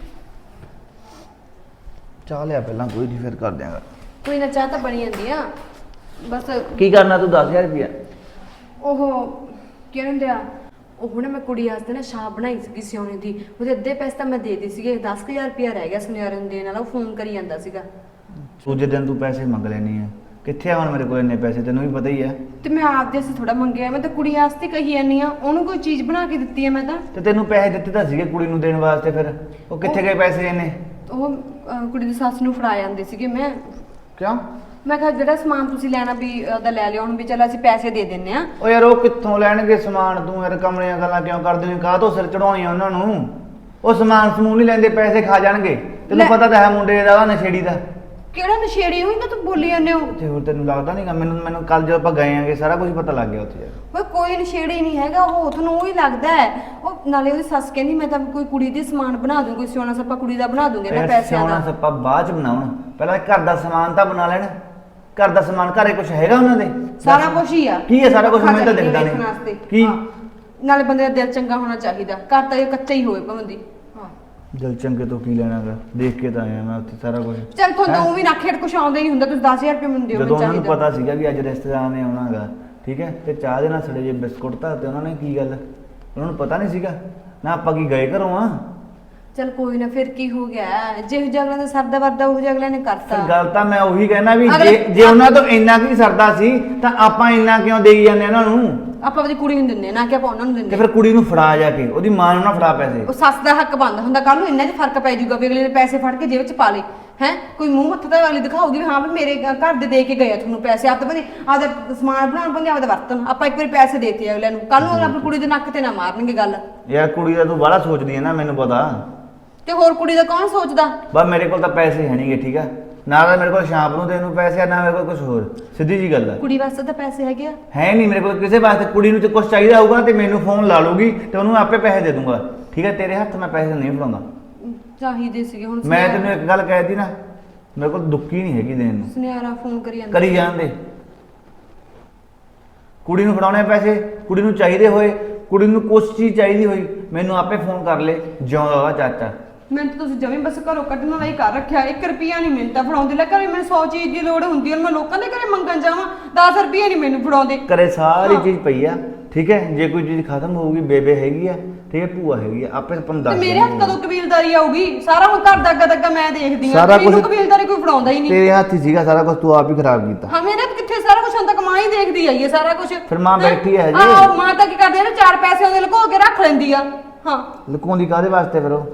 ਚਾਹ ਲਿਆ ਪਹਿਲਾਂ ਕੋਈ ਨਹੀਂ ਫਿਰ ਕਰ ਦਿਆਂਗਾ। ਕੋਈ ਨਾ ਚਾਹ ਤਾਂ ਬਣੀ ਜਾਂਦੀ ਆ। ਬਸ ਕੀ ਕਰਨਾ ਤੂੰ 10000 ਰੁਪਇਆ ਉਹ ਕੀ ਕਹਿੰਦੇ ਆ ਉਹ ਹੁਣ ਮੈਂ ਕੁੜੀ ਵਾਸਤੇ ਨਾ ਛਾਪ ਬਣਾਈ ਸੀਗੀ ਸਿਉਣੇ ਦੀ। ਉਹਦੇ ਅੱਧੇ ਪੈਸੇ ਤਾਂ ਮੈਂ ਦੇ ਦਿੱਤੇ ਸੀਗੇ 10000 ਰੁਪਇਆ ਰਹਿ ਗਿਆ ਸੁਨਿਆਰੇ ਨੂੰ ਦੇਣ ਵਾਲਾ ਉਹ ਫੋਨ ਕਰੀ ਜਾਂਦਾ ਸੀਗਾ। ਸੂਜੇ ਦਿਨ ਤੂੰ ਪੈਸੇ ਮੰਗ ਲੈਣੀ ਆ ਕਿੱਥੇ ਆ ਹੁਣ ਮੇਰੇ ਕੋਲ ਇੰਨੇ ਪੈਸੇ ਤੈਨੂੰ ਵੀ ਪਤਾ ਹੀ ਆ। ਤੇ ਮੈਂ ਆਪਦੇ ਅਸੀਂ ਥੋੜਾ ਮੰਗਿਆ ਮੈਂ ਤਾਂ ਕੁੜੀ ਵਾਸਤੇ ਕਹੀ ਜਾਂਦੀ ਆ ਉਹਨੂੰ ਕੋਈ ਚੀਜ਼ ਬਣਾ ਕੇ ਦਿੱਤੀ ਹੈ ਮੈਂ ਤਾਂ। ਤੇ ਤੈਨੂੰ ਪੈਸੇ ਦਿੱਤੇ ਤਾਂ ਸੀਗੇ ਕੁੜੀ ਨੂੰ ਦੇਣ ਵਾਸਤੇ ਫਿਰ? ਉਹ ਕਿੱਥੇ ਗਏ ਪੈਸੇ ਇਹਨੇ ਉਹ ਅਹ, ਕੁੜੀ ਦੀ ਸੱਸ ਨੂੰ ਫੜਾ ਜਾਂਦੇ ਸੀਗੇ ਮੈਂ ਕਿਉਂ? ਮੈਂ ਕਿਹਾ ਜਿਹੜਾ ਸਮਾਨ ਤੁਸੀਂ ਲੈਣਾ ਵੀ ਉਹਦਾ ਲੈ ਲਿਓ ਹੁਣ ਵੀ ਚੱਲ ਅਸੀਂ ਪੈਸੇ ਦੇ ਦਿੰਨੇ ਆ। ਉਹ ਯਾਰ ਉਹ ਕਿੱਥੋਂ ਲੈਣਗੇ ਸਮਾਨ ਤੂੰ? ਯਾਰ ਕਮਲੀਆਂ ਗੱਲਾਂ ਕਿਉਂ ਕਰਦੇ ਹੋ? ਕਾਹ ਤੋਂ ਸਿਰ ਚੜਾਉਣੀ ਉਹਨਾਂ ਨੂੰ? ਉਹ ਸਮਾਨ ਸਮੂਹ ਨਹੀਂ ਲੈਂਦੇ ਪੈਸੇ ਖਾ ਜਾਣਗੇ। ਤੈਨੂੰ ਲੈ। ਪਤਾ ਤਾਂ ਹੈ ਮੁੰਡੇ ਦਾ ਉਹ ਨਸ਼ੇੜੀ ਦਾ। ਕਿਹੜਾ ਨਸ਼ੇੜੀ ਹੋਈ ਮੈਂ ਤੂੰ ਬੋਲੀ ਜਾਂਦੇ ਹੋ? ਤੇ ਹੋਰ ਤੈਨੂੰ ਲੱਗਦਾ ਨਹੀਂਗਾ ਮੈਨੂੰ ਮੈਨੂੰ ਕੱਲ ਜਦੋਂ ਆਪਾਂ ਗਏ ਆਂਗੇ ਸਾਰਾ ਕੁਝ ਪਤਾ ਲੱਗ ਗਿਆ ਉੱਥੇ ਯਾਰ ਓਏ ਕੋਈ ਨਸ਼ੇੜੀ ਨਹੀਂ ਹੈਗਾ ਉਹ ਤੁਹਾਨੂੰ ਉਹ ਹੀ ਲੱਗਦਾ ਹੈ। ਉਹ ਨਾਲੇ ਉਹਦੀ ਸੱਸ ਕਹਿੰਦੀ ਮੈਂ ਤਾਂ ਕੋਈ ਕੁੜੀ ਦੀ ਸਮਾਨ ਬਣਾ ਦੂੰ ਕੋਈ ਸਿਉਣਾ ਸੱਪਾ ਕੁੜੀ ਦਾ ਬਣਾ ਦੂੰਗੇ ਨਾ ਪੈਸਿਆਂ ਦਾ। ਸੱਪਾ ਬਾਅਦ ਚ ਬਣਾਉਣ। ਪਹਿਲਾਂ ਘਰ ਦਾ ਸਮਾਨ ਤਾਂ ਬਣਾ ਲੈਣ। ਘਰ ਦਾ ਸਮਾਨ ਘਰੇ ਕੁਝ ਹੈਗਾ ਉਹਨਾਂ ਦੇ? ਸਾਰਾ ਕੁਝ ਹੀ ਆ। ਕੀ ਹੈ ਸਾਰਾ ਕੁਝ ਮੈਨੂੰ ਤਾਂ ਦਿਖਦਾ। ਨਹੀਂ। ਕੀ। ਨਾਲੇ ਬੰਦੇ ਦਾ ਦਿਲ ਚੰਗਾ ਹੋਣਾ ਚਾਹੀਦਾ। ਘਰ ਤਾਂ ਇਹ ਕੱਚਾ ਹੀ ਹੋਵੇ ਭਾਵੇਂ ਦੀ ਹਾਂ ਦਿਲ ਚੰਗੇ ਤੋਂ ਕੀ ਲੈਣਾਗਾ ਦੇਖ ਕੇ ਤਾਂ ਆਇਆ ਮੈਂ ਉੱਥੇ ਸਾਰਾ ਕੁਝ। ਚੱਲ ਤੁਹਾਨੂੰ ਉਹ ਵੀ ਨਾ ਖੇਡ ਕੁਛ ਆਉਂਦਾ ਹੀ ਹੁੰਦਾ ਤੁਸੀਂ 10000 ਰੁਪਏ ਮੈਨੂੰ ਦਿਓ ਜਦੋਂ ਉਹਨਾਂ ਨੂੰ ਚਾਹੀਦਾ। ਪਤਾ ਸੀਗਾ ਵੀ ਅੱਜ ਰਿਸ਼ਤੇਦਾਰਾਂ ਨੇ ਆਉਣਾਗਾ ਠੀਕ ਹੈ? ਤੇ ਚਾਹ ਦੇ ਨਾਲ ਸੜੇ ਜੇ ਬਿਸਕੁਟ ਤਾਂ ਤੇ ਉਹਨਾਂ ਨੇ ਕੀ ਗੱਲ? ਉਹਨਾਂ ਨੂੰ ਪਤਾ ਨਹੀਂ ਸੀਗਾ? ਨਾ ਆਪਾਂ ਕੀ ਗਏ ਘਰੋਂ ਆ? ਚੱਲ ਕੋਈ ਨਾ ਫਿਰ ਕੀ ਹੋ ਗਿਆ? ਜਿਹੋ ਜਿਹਾ ਅਗਲਾ ਦਾ ਸਰਦਾ ਵਰਦਾ ਉਹ ਜਿਹਾ ਅਗਲੇ ਨੇ ਫਿਰ ਕਰਤਾ ਗੱਲ ਤਾਂ ਮੈਂ ਉਹੀ ਕਹਿਣਾ ਵੀ ਅਗਲੇ- ਜੇ ਜੇ ਉਹਨਾਂ ਤੋਂ ਇੰਨਾ ਕੀ ਸਰਦਾ ਸੀ ਤਾਂ ਆਪਾਂ ਇੰਨਾ ਕਿਉਂ ਦੇਈ ਜਾਂਦੇ ਉਹਨਾਂ ਨੂੰ? ਆਪਾਂ ਆਪਣੀ ਕੁੜੀ ਨੂੰ ਆ, ਨਾ ਕਿ ਆਪਾਂ ਉਹਨਾਂ ਨੂੰ ਤੇ ਦਿੰਦੇ ਫਿਰ ਕੁੜੀ ਨੂੰ ਫੜਾ ਜਾ ਕੇ ਉਹਦੀ ਮਾਂ ਨੂੰ ਨਾ ਫੜਾ ਪੈਸੇ। ਉਹ ਸੱਸ ਦਾ ਹੱਕ ਬੰਦ ਹੁੰਦਾ ਕੱਲ ਨੂੰ ਇੰਨਾ 'ਚ ਫ਼ਰਕ ਪੈ ਜਾਊਗਾ ਵੀ ਅਗਲੇ ਨੇ ਪੈਸੇ ਫੜ ਕੇ ਜੇਬ 'ਚ ਪਾ ਲਏ। ਹੈ? ਕੋਈ ਮੂੰਹ ਮੱਥਾ ਤਾਂ ਅਗਲੀ ਦਿਖਾਊਗੀ ਵੀ ਹਾਂ ਵੀ ਮੇਰੇ ਘਰ ਦੇ ਦੇ ਕੇ ਗਏ ਆ ਤੁਹਾਨੂੰ ਪੈਸੇ ਆਪ ਤਾਂ ਬੰਦੇ ਆਪਦਾ ਸਮਾਨ ਬਣਾਉਣ ਬੰਦੇ ਆਪਦਾ ਵਰਤਨ ਆਪਾਂ ਇੱਕ ਵਾਰੀ ਪੈਸੇ ਦੇਤੇ ਅਗਲੇ ਨੂੰ। ਕੱਲ ਨੂੰ ਅਗਲਾ ਆਪਣੀ ਕੁੜੀ ਦੇ ਨੱਕ ਤੇ ਨਾ ਮਾਰਨਗੇ ਗੱਲ। ਯਾਰ ਕੁੜੀ ਦਾ ਤੂੰ ਬੜਾ ਸੋਚਦੀ ਹੈ ਨਾ ਮੈਨੂੰ ਪਤਾ। ਤੇ ਹੋਰ ਕੁੜੀ ਦਾ ਕੌਣ ਸੋਚਦਾ? ਬਸ ਮੇਰੇ ਕੋਲ ਤਾਂ ਪੈਸੇ ਹੈ ਨਹੀਂਗੇ ਠੀਕ ਆ? ਨਾ ਤਾਂ ਮੇਰੇ ਕੋਲ ਸ਼ਾਮ ਨੂੰ ਦੇਣ ਨੂੰ ਪੈਸੇ ਆ ਨਾ ਮੇਰੇ ਕੋਲ ਕੁਝ ਹੋਰ। ਸਿੱਧੀ ਜੀ ਗੱਲ ਆ। ਕੁੜੀ ਵਾਸਤੇ ਤਾਂ ਪੈਸੇ ਹੈਗੇ ਆ। ਹੈ ਨਹੀਂ ਮੇਰੇ ਕੋਲ ਕਿਸੇ ਵਾਸਤੇ। ਕੁੜੀ ਨੂੰ ਤੇ ਕੁਝ ਚਾਹੀਦਾ ਹੋਊਗਾ ਨਾ ਤੇ ਮੈਨੂੰ ਫੋਨ ਲਾ ਲੂਗੀ ਤੇ ਉਹਨੂੰ ਆਪੇ ਪੈਸੇ ਦੇ ਦੂੰਗਾ। ਠੀਕ ਹੈ ਤੇਰੇ ਹੱਥ ਮੈਂ ਪੈਸੇ ਨਹੀਂ ਫੜਾਉਂਦਾ। ਚਾਹੀਦੇ ਸੀਗੇ ਹੁਣ ਮੈਂ ਸੁਨਿਆਰਾ- ਤੈਨੂੰ ਇੱਕ ਗੱਲ ਕਹਿਤੀ ਨਾ ਮੇਰੇ ਕੋਲ ਦੁੱਕੀ ਨਹੀਂ ਹੈਗੀ ਦੇਣ ਨੂੰ। ਸੁਨਿਆਰਾ ਫੋਨ ਕਰੀ ਜਾਂਦਾ। ਕਰੀ ਜਾਣ ਦੇ। ਕੁੜੀ ਨੂੰ ਫੜਾਉਣੇ ਪੈਸੇ ਕੁੜੀ ਨੂੰ ਚਾਹੀਦੇ ਹੋਏ ਕੁੜੀ ਨੂੰ ਕੁਛ ਚੀਜ਼ ਚਾਹੀਦੀ ਹੋਈ ਮੈਨੂੰ ਆਪੇ ਫੋਨ ਕਰ ਲੈ ਜਿਉਂਦਾ ਉਹਦਾ ਚਾਚਾ। ਮੈਂ ਤਾਂ ਤੁਸੀਂ ਜਮੀ ਬਸ ਘਰੋਂ ਕੱਢਣ ਵਾਲਾ ਹੀ ਕਰ ਰੱਖਿਆ। 1 ਰੁਪਿਆ ਨਹੀਂ ਮੈਨੂੰ ਤਾਂ ਫੜਾਉਂਦੇ ਲੈ ਘਰੇ ਮੈਨੂੰ 100 ਚੀਜ਼ ਦੀ ਲੋੜ ਹੁੰਦੀ ਹੈ ਮੈਂ ਲੋਕਾਂ ਦੇ ਘਰੇ ਮੰਗਣ ਜਾਵਾਂ 10 ਰੁਪਏ ਨਹੀਂ ਮੈਨੂੰ ਫੜਾਉਂਦੇ ਘਰੇ ਸਾਰੀ। ਚੀਜ਼ ਪਈ ਆ ਠੀਕ ਹੈ? ਜੇ ਕੋਈ ਚੀਜ਼ ਖਤਮ ਹੋਊਗੀ ਬੇਬੇ ਹੈਗੀ ਆ ਠੀਕ ਹੈ? ਭੂਆ ਹੈਗੀ ਆ ਆਪੇ ਆਪਾਂ ਨੂੰ ਤੇ ਦੱਸ ਮੇਰੇ ਹੱਥ। ਕਦੋਂ ਕਬੀਲਦਾਰੀ ਆਊਗੀ? ਸਾਰਾ ਹੁਣ ਘਰ ਦਾ ਅੱਗਾ ਦੱਗਾ ਮੈਂ ਦੇਖਦੀ ਹਾਂ। ਸਾਰਾ ਮੈਨੂੰ ਕੁਛ- ਕਬੀਲਦਾਰੀ ਕੋਈ ਫੜਾਉਂਦਾ ਹੀ ਨਹੀਂ। ਤੇਰੇ ਹੱਥ ਹੀ ਸੀਗਾ ਸਾਰਾ ਕੁਝ ਤੂੰ ਆਪ ਹੀ ਖਰਾਬ ਕੀਤਾ। ਹਾਂ ਮੇਰੇ ਹੱਥ ਕਿੱਥੇ ਸਾਰਾ ਕੁਝ ਹੁਣ ਤੱਕ ਮਾਂ ਹੀ ਦੇਖਦੀ ਆਈ ਹੈ ਸਾਰਾ ਕੁਝ ਫਿਰ ਮਾਂ ਬੈਠੀ ਹੈ ਹਜੇ। ਆਹੋ ਮਾਂ ਤਾਂ ਕੀ ਕਰਦੀ ਹੈ ਨਾ ਚਾਰ ਪੈਸੇ ਉਹਦੇ ਲੁਕੋ ਕੇ ਰੱਖ ਲੈਂਦੀ ਆ। ਹਾਂ। ਲੁਕਾਉਂਦੀ ਕਾਦੇ ਵਾਸਤੇ ਫਿਰ ਉਹ?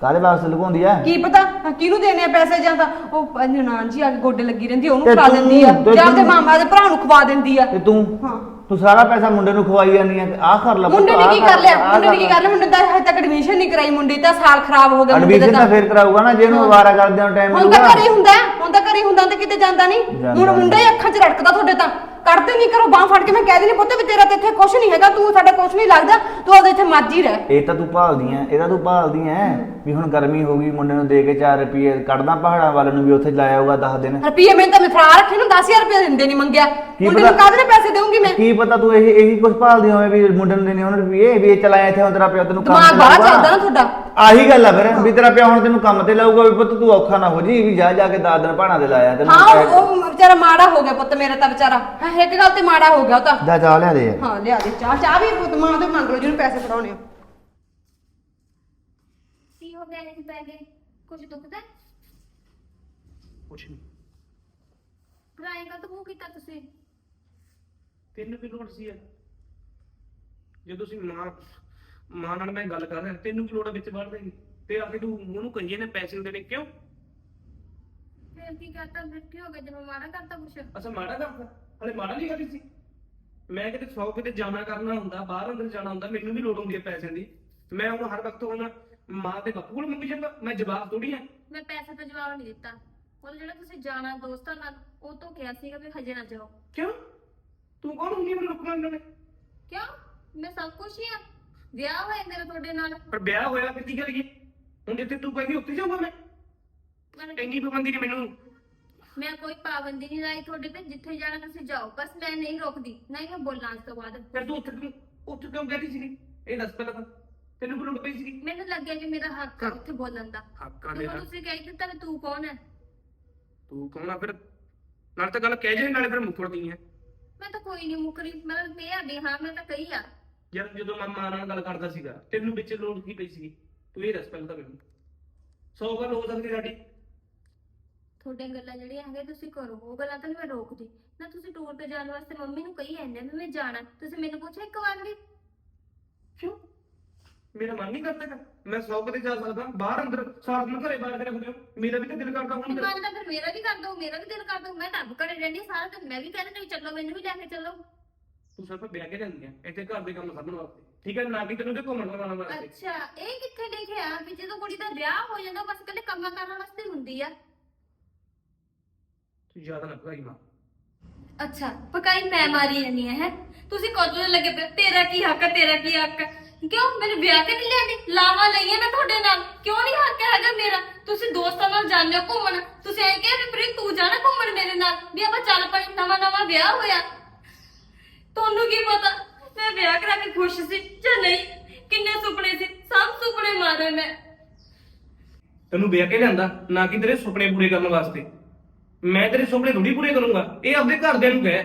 ਕਾਦੇ ਵਾਸਤੇ ਲੁਕਾਉਂਦੀ ਆ ਕੀ ਪਤਾ? ਕਿਹਨੂੰ ਦੇਣੇ ਆ ਪੈਸੇ ਜਾਂ ਤਾਂ ਉਹ ਨਨਾਣ ਜੀ ਆ ਕੇ ਗੋਡੇ ਲੱਗੀ ਰਹਿੰਦੀ ਆ, ਉਹਨੂੰ ਤੇ ਖਵਾ ਤੂੰ- ਦਿੰਦੀ ਆ। ਤੇ ਜਾਂ ਤੇ ਤੂੰ- ਮਾਮਾ ਦੇ ਭਰਾ ਨੂੰ ਖਵਾ ਦਿੰਦੀ ਆ। ਤੇ ਤੂੰ ਹਾਂ। ਤੂੰ ਸਾਰਾ ਪੈਸਾ ਮੁੰਡੇ ਨੂੰ ਖਵਾਈ ਜਾਂਦੀ ਆ ਆਹ ਕਰ ਲੈ ਮੁੰਡੇ ਨੇ ਕੀ ਕਰ ਲਿਆ? ਮੁੰਡੇ ਨੇ ਕੀ ਕਰ ਲਿਆ? ਮੁੰਡੇ ਦਾ ਹਜੇ ਤੱਕ ਐਡਮਿਸ਼ਨ ਨਹੀਂ ਕਰਾਈ ਮੁੰਡੇ ਤਾਂ ਸਾਲ ਖਰਾਬ ਹੋ ਗਿਆ ਮੁੰਡੇ ਐਡਮਿਸ਼ਨ ਦਾ ਤਾਂ ਫੇਰ ਕਰਾਊਗਾ ਨਾ ਜੇ ਉਹਨੂੰ ਹਾਂ। ਅਵਾਰਾ ਕਰਦੇ ਹੋ ਟਾਈਮ ਹੁਣ ਤਾਂ ਘਰੇ ਹੀ ਹੁੰਦਾ ਹੈ, ਹੁਣ ਤਾਂ ਘਰੇ ਹੀ ਹੁੰਦਾ ਤੇ ਕਿਤੇ ਜਾਂਦਾ ਨਹੀਂ। ਜਾਂਦਾ ਹੁਣ ਮੁੰਡਾ ਹੀ ਅੱਖਾਂ 'ਚ ਰੜਕਦਾ ਤੁਹਾਡੇ ਤਾਂ। ਕੱਢਦੇ ਨਹੀਂ ਕਰੋ ਬਾਹ ਫੜ ਕੇ ਮੈਂ ਕਹਿ ਦਿੰਦੀ ਪੁੱਤ ਵੀ ਤੇਰਾ ਤੇ ਇੱਥੇ ਕੁਝ ਨਹੀਂ ਹੈਗਾ ਤੂੰ ਸਾਡਾ ਕੁਝ ਨਹੀਂ ਲੱਗਦਾ ਤੂੰ ਆਪਦੇ ਇੱਥੇ ਮਰਜ਼ੀ ਰਹਿ। ਇਹ ਤਾਂ ਤੂੰ ਭਾਲਦੀ ਐ ਇਹਦਾ ਤੂੰ ਭਾਲਦੀ ਐ। ਵੀ ਹੁਣ ਗਰਮੀ ਹੋ ਗਈ ਮੁੰਡੇ ਨੂੰ ਦੇ ਕੇ 4 ਰੁਪਏ ਕੱਢਦਾ ਪਹਾੜਾਂ ਵੱਲ ਨੂੰ ਵੀ ਉੱਥੇ ਲਾਇਆ ਹੋਊਗਾ 10 ਦਿਨ। ਰੁਪਈਏ ਮੈਂ ਤਾਂ ਮੈਂ ਫੜਾ ਰੱਖੇ ਨੂੰ 10000 ਰੁਪਏ ਦਿੰਦੇ ਨਹੀਂ ਮੰਗਿਆ। ਮੁੰਡੇ ਨੂੰ ਕਾਹਦੇ ਨਾਲ ਪੈਸੇ ਦੇਵਾਂਗੀ ਮੈਂ? ਕੀ ਪਤਾ ਤੂੰ ਇਹ ਇਹੀ ਕੁਝ ਭਾਲਦੀ ਹੋਵੇਂ ਵੀ ਮੁੰਡੇ ਨੂੰ ਦੇਣੇ ਹੁਣ ਰੁਪਏ ਵੀ ਇਹ ਚਲਾਇਆ ਇੱਥੇ ਹੁਣ ਤੇਰਾ ਪਿਓ ਤੈਨੂੰ ਕੰਮ ਦਿਮਾਗ ਬਾਹਰ। ਚੱਲਦਾ ਨਾ ਤੁਹਾਡਾ। ਆਹੀ ਗੱਲ ਆ ਫਿਰ ਵੀ ਤੇਰਾ ਪਿਓ ਹੁਣ ਤੈਨੂੰ ਕੰਮ ਤੇ ਲਾਊਗਾ ਵੀ ਪੁੱਤ ਤੂੰ ਔਖਾ ਨਾ ਹੋ ਜੀ ਵੀ ਜਾ ਜਾ ਕੇ 10 ਦਿਨ ਪਹਾੜਾਂ ਤੇ ਲਾਇਆ ਤੈਨੂੰ ਹਾਂ ਉਹ- ਵਿਚਾਰਾ ਮਾੜਾ ਹੋ ਗਿਆ ਪੁੱਤ ਮੇਰਾ ਤਾਂ ਵਿਚਾਰਾ। ਹਾਂ ਇੱਕ ਗੱਲ ਤੇ ਮਾੜਾ ਹੋ ਗਿਆ ਉਹ ਤਾਂ। ਜਾ ਚਾਹ ਲਿਆ ਦੇ। ਹਾਂ ਲਿਆ ਦੇ। ਚਾਹ ਚਾਹ ਵੀ ਪੁੱਤ ਮਾਂ ਤੋਂ ਮੰਗ ਲਓ ਜਿਹਨੂੰ ਪੈਸੇ ਫੜਾਉਣੇ ਆ। ਕੀ ਹੋ ਗਿਆ ਇਹ ਪੈ ਗਏ ਕੁਝ ਦੁਖਦਾ ਕੁਛ ਨਹੀਂ। ਕਰਾਏ ਕਾ ਤੂੰ ਕੀਤਾ ਤੁਸੀਂ? ਤੈਨੂੰ ਕੀ ਲੋੜ ਸੀ ਜੇ ਤੁਸੀਂ ਮਾਂ ਮਾਂ ਨਾਲ ਮੈਂ ਗੱਲ ਕਰ ਰਿਹਾ ਤੈਨੂੰ ਕੀ ਲੋੜ ਆ ਵਿੱਚ ਵੜ ਦੇਗੀ ਤੇ ਆ ਕੇ ਤੂੰ ਉਹਨੂੰ ਕਹੀਏ ਨੇ ਪੈਸੇ ਦੇਣੇ ਕਿਉਂ? ਫਿਰ ਕੀ ਕਰਤਾ? ਫਿਰ ਕੀ ਹੋ ਗਿਆ? ਜਦੋਂ ਮਾੜਾ ਕਰਤਾ ਕੁਛ? ਅਸਾਂ ਮਾੜਾ ਕਰਦਾ ਹਲੇ ਮਾੜਾ ਨਹੀਂ ਕਰੀ ਸੀ? ਮੈਂ ਕਿਤੇ ਸੌ ਕਿਤੇ ਜਾਣਾ ਕਰਨਾ ਹੁੰਦਾ ਬਾਹਰ ਅੰਦਰ ਜਾਣਾ ਹੁੰਦਾ ਮੈਨੂੰ ਵੀ ਲੋੜ ਹੁੰਦੀ ਹੈ ਪੈਸੇ ਦੀ। ਮੈਂ ਹੁਣ ਹਰ ਵਕਤ ਹੁਣ ਮਾਂ ਤੇ ਬਾਪੂ ਕੋਲ ਮੰਗੀ ਜਾਂਦਾ ਮੈਂ ਜਵਾਬ ਥੋੜੀ ਆ। ਮੈਂ ਪੈਸੇ ਦਾ ਜਵਾਬ ਨਹੀਂ ਦਿੱਤਾ। ਉਹ ਜਿਹੜਾ ਤੁਸੀਂ ਜਾਣਾ ਦੋਸਤਾਂ ਨਾਲ ਉਹ ਤੋਂ ਕਿਹਾ ਸੀਗਾ ਵੀ ਹਜੇ ਨਾ ਜਾਓ। ਕਿਉਂ? ਤੂੰ ਕੌਣ ਹੁੰਦੀ ਮੈਨੂੰ ਰੁਕਣਾ ਇਹਨਾਂ ਨੇ ਕਿਉਂ? ਮੈਂ ਸਭ ਕੁਝ ਹੀ ਆ। ਵਿਆਹ ਹੋਇਆ ਮੇਰਾ ਤੁਹਾਡੇ ਨਾਲ। ਪਰ ਵਿਆਹ ਹੋਇਆ ਫਿਰ ਕੀ ਕਰੀਏ ਹੁਣ ਜਿੱਥੇ ਤੂੰ ਕਹਿੰਦੀ ਉੱਥੇ ਜਾਊਂਗਾ ਮੈਂ। ਮੈਨੂੰ- ਇੰਨੀ ਪਾਬੰਦੀ ਨਹੀਂ ਮੈਨੂੰ। ਮੈਂ ਕੋਈ ਪਾਬੰਦੀ ਨਹੀਂ ਲਾਈ ਤੁਹਾਡੇ ਤੇ। ਜਿੱਥੇ ਜਾਣਾ ਤੁਸੀਂ ਜਾਓ। ਬਸ ਮੈਂ ਨਹੀਂ ਰੋਕਦੀ। ਨਹੀਂ ਮੈਂ ਬੋਲਣਾ ਅੱਜ ਤੋਂ ਬਾਅਦ। ਫਿਰ ਤੂੰ ਉੱਥੇ ਕਿਉਂ ਉੱਥੇ ਕਿਉਂ ਕਹਿੰਦੀ ਸੀਗੀ? ਇਹ ਦੱਸ ਪਹਿਲਾਂ ਤਾਂ। ਤੈਨੂੰ ਲੋੜ ਪਈ ਸੀਗੀ ਮੈਨੂੰ ਲੱਗਿਆ ਕਿ ਮੇਰਾ ਹੱਕ ਆ ਉੱਥੇ ਬੋਲਣ ਦਾ। ਹੱਕਾਂ ਹੁਣ ਨਾਲ ਤੁਸੀਂ ਕਹਿ ਦਿੱਤਾ ਵੀ ਤੂੰ ਕੌਣ ਹੈ? ਤੂੰ ਕੌਣ ਆ ਫਿਰ? ਨਾਲ ਤਾਂ ਗੱਲ ਕਹਿ ਜੇ ਨਾਲੇ ਫਿਰ ਮੁੱਕਰਦੀ ਹੈ। ਮੈਂ ਤਾਂ ਕੋਈ ਨਹੀਂ ਮੁਕਰੀ ਮੈਂ ਤਾਂ ਇਹ ਆ ਵੀ ਹਾਂ ਮੈਂ ਤਾਂ ਕਹੀ ਆ। ਯਾਰ ਜਦੋਂ ਮੈਂ ਮਾਂ ਨਾਲ ਗੱਲ ਕਰਦਾ ਸੀਗਾ ਤੈਨੂੰ ਵਿੱਚ ਲੋੜ ਕੀ ਪਈ ਸੀਗੀ? ਤੂੰ ਇਹ ਦੱਸ ਪਹਿਲਾਂ ਤਾਂ ਮੈਨੂੰ। ਸੌ ਗੱਲ ਹੋ ਸਕਦੀ ਸਾਡੀ। ਤੁਹਾਡੀਆਂ ਗੱਲਾਂ ਜਿਹੜੀਆਂ ਹੈਗੀਆਂ ਤੁਸੀਂ ਕਰੋ। ਉਹ ਗੱਲਾਂ ਤਾਂ ਨੀ ਮੈਂ ਰੋਕਦੀ। ਨਾ ਤੁਸੀਂ ਟੂਰ ਤੇ ਜਾਣ ਵਾਸਤੇ ਮੰਮੀ ਨੂੰ ਕਹੀ ਜਾਂਦੇ ਵੀ ਮੈਂ ਜਾਣਾ। ਤੁਸੀਂ ਮੈਨੂੰ ਪੁੱਛਿਆ ਇੱਕ ਵਾਰ ਵੀ? ਕਿਉਂ? ਮੇਰਾ ਮਨ ਨਹੀਂ ਕਰਦਾ ਗਾ। ਮੈਂ ਸੌ ਕਦੇ ਜਾ ਸਕਦਾ ਬਾਹਰ ਅੰਦਰ ਸਾਰਾ ਦਿਨ ਘਰੇ ਬਾਹਰ ਰੱਖਦੇ ਹੋ ਮੇਰਾ ਵੀ ਤਾਂ ਦਿਲ ਕਰਦਾ ਹੁਣ ਮਨ ਤਾਂ ਫਿਰ ਮੇਰਾ ਵੀ ਕਰ ਦੋ ਮੇਰਾ ਵੀ ਦਿਲ ਕਰ ਦੋ ਮੈਂ ਤਾਂ ਆਪ ਘਰੇ ਰਹਿੰਦੀ ਹਾਂ ਸਾਰਾ ਦਿਨ ਮੈਂ ਵੀ ਕਹਿੰਦੀ ਨਹੀਂ ਚੱਲੋ ਮੈਨੂੰ ਵੀ ਲੈ ਕੇ ਚੱਲੋ। ਤੂੰ ਸਿਰਫ ਵਿਆਹ ਕੇ ਜਾਂਦੀ ਆ ਇੱਥੇ ਘਰ ਦੇ ਕੰਮ ਸਾਂਭਣ ਵਾਸਤੇ। ਠੀਕ ਹੈ ਨਾ ਕਿ ਤੈਨੂੰ ਤੇ ਘੁੰਮਣ ਲਗਾਉਣ ਵਾਸਤੇ? ਅੱਛਾ ਇਹ ਕਿੱਥੇ ਲਿਖਿਆ ਵੀ ਜਦੋਂ ਕੁੜੀ ਦਾ ਵਿਆਹ ਹੋ ਜਾਂਦਾ ਬਸ ਕੱਲੇ ਕੰਮਾਂ ਕਰਨ ਵਾਸਤੇ ਹੁੰਦੀ ਆ? ਤੂੰ ਜ਼ਿਆਦਾ ਨਾ ਭਗਾਈ ਮਾਂ ਅੱਛਾ ਪਕਾਈ ਮੈਂ ਮਾਰੀ ਜਾਨੀ ਹੈ? ਤੁਸੀਂ ਕਦੋਂ ਲੱਗੇ ਪਏ ਤੇਰਾ ਕੀ ਹੱਕ ਹੈ ਤੇਰਾ ਕੀ ਹੱਕ ਹੈ ਕਿਉਂ? ਮੈਨੂੰ ਵਿਆਹ ਤੇ ਨਹੀਂ ਲਿਆਂਦੀ। ਲਾਵਾ ਲਈਏ ਮੈਂ ਤੁਹਾਡੇ ਨਾਲ। ਕਿਉਂ ਨਹੀਂ ਹੱਕ ਹੈਗਾ ਮੇਰਾ? ਤੁਸੀਂ ਦੋਸਤਾਂ ਨਾਲ ਜਾਂਦੇ ਹੋ ਘੁੰਮਣ। ਤੁਸੀਂ ਐਂ ਕਿਹਾ ਵੀ ਪ੍ਰੀਤ, ਤੂੰ ਜਾਣਾ ਘੁੰਮਣ ਮੇਰੇ ਨਾਲ? ਵੀ ਆਪਾਂ ਚੱਲ ਪਏ, ਨਵਾਂ ਨਵਾਂ ਵਿਆਹ ਹੋਇਆ। ਤੁਹਾਨੂੰ ਕੀ ਪਤਾ? ਮੈਂ ਵਿਆਹ ਕਰਾ ਕੇ ਖੁਸ਼ ਸੀ ਜਾਂ ਨਹੀਂ? ਕਿੰਨੇ ਸੁਪਨੇ ਸੀ? ਸਭ ਸੁਪਨੇ ਮਾਰੇ ਮੈਂ। ਤੈਨੂੰ ਵਿਆਹ ਕੇ ਲਿਆਂਦਾ, ਨਾ ਕਿ ਤੇਰੇ ਸੁਪਨੇ ਪੂਰੇ ਕਰਨ ਵਾਸਤੇ। ਮੈਂ ਤੇਰੇ ਸੁਪਨੇ ਥੋੜੀ ਪੂਰੇ ਕਰੂੰਗਾ। ਇਹ ਆਪਦੇ ਘਰਦਿਆਂ ਨੂੰ ਕਹਿ।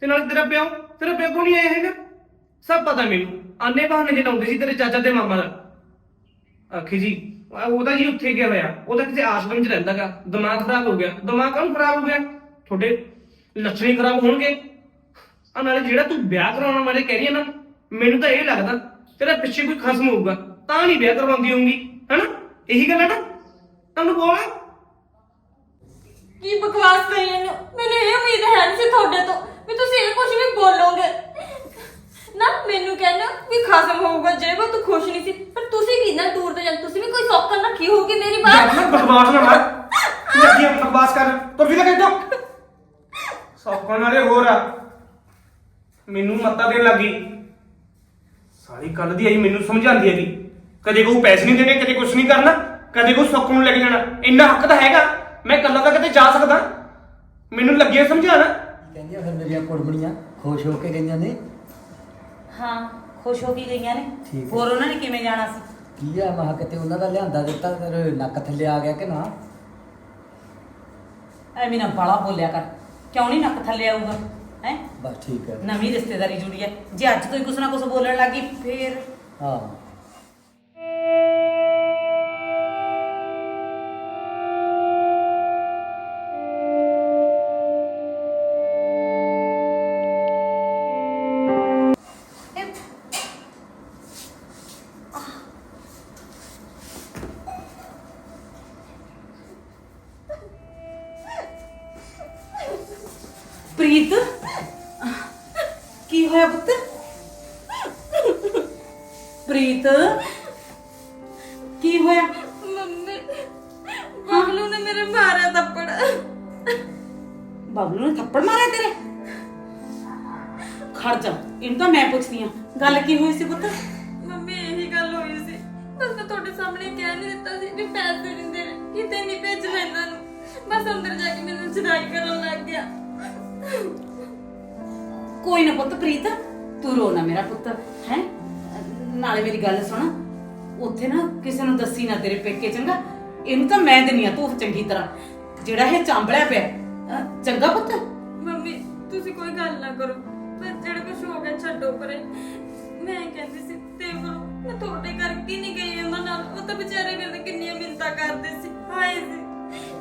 ਤੇ ਨਾਲ ਤੇਰਾ ਪਿਓ? ਤੇਰਾ ਪਿਓ ਕੋਲ ਨਹੀਂ ਆਇਆ ਹੈਗਾ? ਸਭ ਪਤਾ ਮੈਨੂੰ। ਆਨੇ ਬਹਾਨੇ ਜੇ ਲਾਉਂਦੇ ਸੀ ਤੇਰੇ ਚਾਚਾ ਤੇ ਮਾਮਾ ਦਾ। ਆਖੀ ਜੀ, ਆ ਉਹਦਾ ਜੀ ਉੱਥੇ ਗਿਆ ਹੋਇਆ? ਉਹਦਾ ਕਿਸੇ ਆਸ਼ਰਮ 'ਚ ਰਹਿੰਦਾਗਾ ਦਿਮਾਗ ਖਰਾਬ ਹੋ ਗਿਆ। ਦਿਮਾਗ ਕਾਹਨੂੰ ਖਰਾਬ ਹੋ ਗਿਆ? ਤੁਹਾਡੇ ਲੱਛਣ ਖਰਾਬ ਹੋਣਗੇ। ਆ ਨਾਲੇ ਜਿਹੜਾ ਤੂੰ ਵਿਆਹ ਕਰਾਉਣ ਬਾਰੇ ਕਹਿ ਰਹੀ ਹੈ ਨਾ, ਮੈਨੂੰ ਤਾਂ ਇਹ ਲੱਗਦਾ ਤੇਰਾ ਪਿੱਛੇ ਕੋਈ ਖਸਮ ਹੋਊਗਾ। ਤਾਂ ਨਹੀਂ ਵਿਆਹ ਕਰਵਾਉਂਦੀ ਹੋਊਗੀ। ਹੈਨਾ? ਇਹੀ ਗੱਲ ਹੈ ਨਾ? ਤੁਹਾਨੂੰ ਬੋਲ ਕੀ ਬਕਵਾਸ ਕਰੀ ਇਹਨੂੰ? ਮੈਨੂੰ ਇਹ ਉਮੀਦ ਹੈ ਨਹੀਂ ਸੀ ਤੁਹਾਡੇ ਤੋਂ ਵੀ ਤੁਸੀਂ ਇਹ ਕੁਝ ਵੀ ਬੋਲੋਗੇ। ਨਾ ਮੈਨੂੰ ਕਹਿੰਦਾ ਵੀ ਖਸਮ ਹੋਊਗਾ ਜੇ ਉਹ ਤੂੰ ਖੁਸ਼ ਨਹੀਂ ਸੀ ਪਰ ਤੁਸੀਂ ਵੀ ਨਾ ਟੂਰ ਤੇ ਜਾਂ ਤੁਸੀਂ ਵੀ ਕੋਈ ਸੌਕਰ ਰੱਖੀ ਹੋਊਗੀ ਮੇਰੀ ਬਾਤ। ਮੈਂ ਬਕਵਾਸ ਨਾ ਮਾਰ ਲੱਗੀ ਆ ਬਕਵਾਸ ਕਰ ਤੁਰ ਵੀ ਤੂੰ। ਸੌਕਣ ਵਾਲੇ ਹੋਰ ਆ। ਮੈਨੂੰ ਮੱਤਾ ਦੇਣ ਲੱਗੀ ਸਾਰੀ ਕੱਲ ਦੀ ਆਈ ਮੈਨੂੰ ਸਮਝਾਉਂਦੀ ਹੈਗੀ। ਕਦੇ ਕੋਈ ਪੈਸੇ ਨਹੀਂ ਦੇਣੇ ਕਦੇ ਕੁਝ ਨਹੀਂ ਕਰਨਾ ਕਦੇ ਕੋਈ ਸੁੱਖ ਨੂੰ ਲੈ ਕੇ ਜਾਣਾ। ਇੰਨਾ ਹੱਕ ਤਾਂ ਹੈਗਾ ਮੈਂ ਕੱਲਾ ਤਾਂ ਕਿਤੇ ਜਾ ਸਕਦਾ। ਮੈਨੂੰ ਲੱਗਿਆ ਸਮਝਾਣਾ ਕਹਿੰਦੀਆਂ ਫਿਰ ਮੇਰੀਆਂ ਕੁੜਮਣੀਆਂ ਖੁਸ਼ ਹੋ ਕੇ ਗਈਆਂ ਨੇ ਹਾਂ ਖੁਸ਼ ਹੋ ਕੇ ਗਈਆਂ ਨੇ। ਠੀਕ। ਹੋਰ ਉਹਨਾਂ ਨੇ ਕਿਵੇਂ ਜਾਣਾ ਸੀ? ਕੀ ਆ ਮਹਾ ਕਿਤੇ ਉਹਨਾਂ ਦਾ ਲਿਆਂਦਾ ਦਿੱਤਾ ਫਿਰ ਨੱਕ ਥੱਲੇ ਆ ਗਿਆ ਕਿ ਨਾ? ਐਵੇਂ ਨਾ ਬਾਲਾ ਬੋਲਿਆ ਕਰ। ਕਿਉਂ ਨਹੀਂ ਨੱਕ ਥੱਲੇ ਆਊਗਾ? ਹੈ? ਬਸ ਠੀਕ ਹੈ। ਨਵੀਂ ਰਿਸ਼ਤੇਦਾਰੀ ਜੁੜੀ ਹੈ। ਜੇ ਅੱਜ ਤੋਂ ਹੀ ਕੁਛ ਨਾ ਕੁਛ ਬੋਲਣ ਲੱਗੀ ਫੇਰ। ਹਾਂ। ਪ੍ਰੀਤ? ਕੀ ਹੋਇਆ ਪੁੱਤ? ਪ੍ਰੀਤ? ਕੀ ਹੋਇਆ? ਮੰਮੀ ਬਬਲੂ ਨੇ ਮੇਰੇ ਮਾਰਿਆ ਥੱਪੜ। ਬਬਲੂ ਨੇ ਥੱਪੜ ਮਾਰਿਆ ਤੇਰੇ? ਖੜ ਜਾ ਇਹਨੂੰ ਤਾਂ ਮੈਂ ਪੁੱਛਦੀ ਆ ਗੱਲ ਕੀ ਹੋਈ ਸੀ ਪੁੱਤ? ਮੰਮੀ ਇਹੀ ਗੱਲ ਹੋਈ ਸੀ। ਬਸ ਮੈਂ ਤੁਹਾਡੇ ਸਾਹਮਣੇ ਕਹਿ ਨਹੀਂ ਦਿੱਤਾ ਸੀ ਵੀ ਪੈਸੇ ਕੋਈ ਨਾ ਪੁੱਤ ਪ੍ਰੀਤ ਤੂੰ ਰੋ ਨਾ ਮੇਰਾ ਪੁੱਤ ਹੈ? ਨਾਲੇ ਮੇਰੀ ਗੱਲ ਸੁਣ ਉੱਥੇ ਨਾ ਕਿਸੇ ਨੂੰ ਦੱਸੀ ਨਾ ਤੇਰੇ ਪੇਕੇ ਚੰਗਾ? ਇਹਨੂੰ ਤਾਂ ਮੈਂ ਦਿੰਨੀ ਆ ਤੂੰ ਚੰਗੀ ਤਰ੍ਹਾਂ। ਜਿਹੜਾ ਇਹ ਚਾਂਬਲਿਆ ਪਿਆ ਅਹ, ਚੰਗਾ ਪੁੱਤ? ਮੰਮੀ ਤੁਸੀਂ ਕੋਈ ਗੱਲ ਨਾ ਕਰੋ। ਪਰ ਜਿਹੜਾ ਕੁਝ ਹੋ ਗਿਆ ਛੱਡੋ ਪਰੇ। ਮੈਂ ਕਹਿੰਦੀ ਸੀ ਤੇ ਕਰੋ ਮੈਂ ਤੁਹਾਡੇ ਕਰਕੇ ਨਹੀਂ ਗਈ ਉਹਨਾਂ ਨਾਲ। ਉਹ ਤਾਂ ਵਿਚਾਰੇ ਮੇਰੇ ਕਿੰਨੀਆਂ ਮਿੰਤਾ ਕਰਦੇ ਸੀ। ਹਾਏ ਸੀ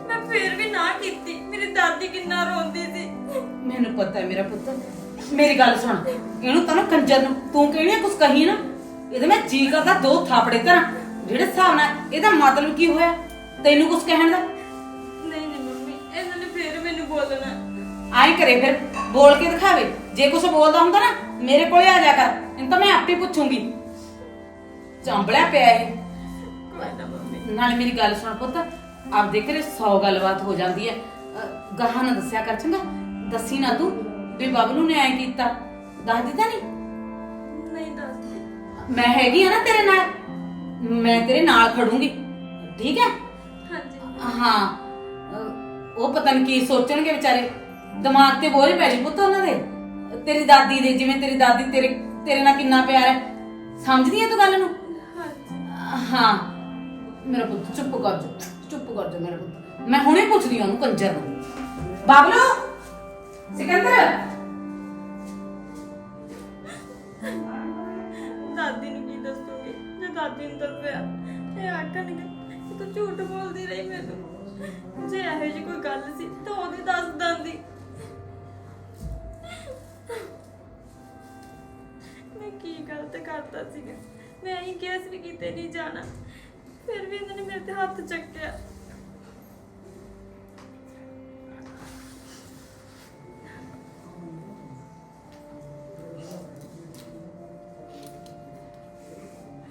ਮੈਂ ਫੇਰ ਵੀ ਨਾ ਕੀਤੀ। ਮੇਰੀ ਦਾਦੀ ਕਿੰਨਾ ਰੋਂਦੀ ਸੀ। ਮੈਨੂੰ ਪਤਾ ਹੈ ਮੇਰਾ ਪੁੱਤ ਮੇਰੀ ਗੱਲ ਸੁਣ। ਇਹਨੂੰ ਤਾਂ ਨਾ ਕੰਜਰ ਨੂੰ ਤੂੰ ਕਿਹੜੀਆਂ ਕੁਛ ਕਹੀ ਨਾ? ਇਹਦੇ ਮੈਂ ਜੀ ਕਰਦਾ ਦੋ ਥਾਪੜੇ ਕਰਾਂ। ਜਿਹੜੇ ਹਿਸਾਬ ਨਾਲ ਇਹਦਾ ਮਤਲਬ ਕੀ ਹੋਇਆ? ਤੈਨੂੰ ਕੁਛ ਕਹਿਣ ਦਾ? ਨਹੀਂ ਨਹੀਂ ਮੰਮੀ ਇਹਨਾਂ ਨੇ ਫੇਰ ਮੈਨੂੰ ਬੋਲਣਾ। ਆਈ ਕਰੇ ਫਿਰ ਬੋਲ ਕੇ ਦਿਖਾਵੇ। ਜੇ ਕੁਝ ਬੋਲਦਾ ਹੁੰਦਾ ਨਾ ਮੇਰੇ ਕੋਲੇ ਆ ਜਾ ਕਰ। ਇਹਨੂੰ ਤਾਂ ਮੈਂ ਆਪੇ ਪੁੱਛੂੰਗੀ। ਚਾਂਬਲਿਆ ਪਿਆ ਇਹ। ਨਾਲ ਮੇਰੀ ਗੱਲ ਸੁਣ ਪੁੱਤ ਆਪਦੇ ਘਰੇ 100 ਗੱਲਬਾਤ ਹੋ ਜਾਂਦੀ ਹੈ। ਗਾਹਾਂ ਨਾ ਦੱਸਿਆ ਕਰ ਚੰਗਾ। ਦੱਸੀ ਨਾ ਤੂੰ। ਵੀ ਬਬਲੂ ਨੇ ਐ ਕੀਤਾ। ਦੱਸ ਦਿੱਤਾ ਨਹੀਂ ਨਹੀਂ ਦੱਸਦੀ ਮੈਂ ਹੈਗੀ ਆ ਨਾ ਤੇਰੇ ਨਾਲ? ਮੈਂ ਤੇਰੇ ਨਾਲ ਖੜੂੰਗੀ। ਠੀਕ ਹੈ ਹਾਂਜੀ। ਹਾਂ। ਅਹ ਉਹ ਪਤਾ ਨਹੀਂ ਕੀ ਸੋਚਣਗੇ ਵਿਚਾਰੇ। ਦਿਮਾਗ ਤੇ ਬੋਝ ਪੈ ਜੀ ਪੁੱਤ ਉਹਨਾਂ ਦੇ। ਤੇਰੀ ਦਾਦੀ ਦੇ ਜਿਵੇਂ ਤੇਰੀ ਦਾਦੀ ਤੇਰੇ ਤੇਰੇ ਨਾਲ ਕਿੰਨਾ ਪਿਆਰ ਹੈ। ਸਮਝਦੀ ਹੈ ਤੂੰ ਗੱਲ ਨੂੰ? ਹਾਂ। ਮੇਰਾ ਪੁੱਤ ਚੁੱਪ ਕਰ ਜਾ। ਚੁੱਪ ਕਰ ਜਾ ਮੇਰਾ ਪੁੱਤ। ਮੈਂ ਹੁਣੇ ਪੁੱਛਦੀ ਹਾਂ ਉਹਨੂੰ ਕੰਜਰ ਨੂੰ। ਬਾਬਲੂ! ਸਿਕੰਦਰ! ਦਾਦੀ ਨੂੰ ਕੀ ਦੱਸੂਗੀ? ਜੇ ਦਾਦੀ ਨੂੰ ਦੱਸਿਆ ਇਹ ਆਖਣਗੇ ਕਿ ਤੂੰ ਝੂਠ ਬੋਲਦੀ ਰਹੀ ਮੈਨੂੰ। ਜੇ ਇਹੋ ਜਿਹੀ ਕੋਈ ਗੱਲ ਸੀ, ਤਾਂ ਉਹਦੀ ਦੱਸ ਦਿੰਦੀ। ਮੈਂ ਕੀ ਗਲਤ ਕਰਤਾ ਸੀਗਾ? ਮੈਂ ਹੀ ਕੇਸ ਵੀ ਕੀਤੇ ਨਹੀਂ ਜਾਣਾ। ਫਿਰ ਵੀ ਇਹਨਾਂ ਨੇ ਮੇਰੇ ਤੇ ਹੱਥ ਚੱਕਿਆ।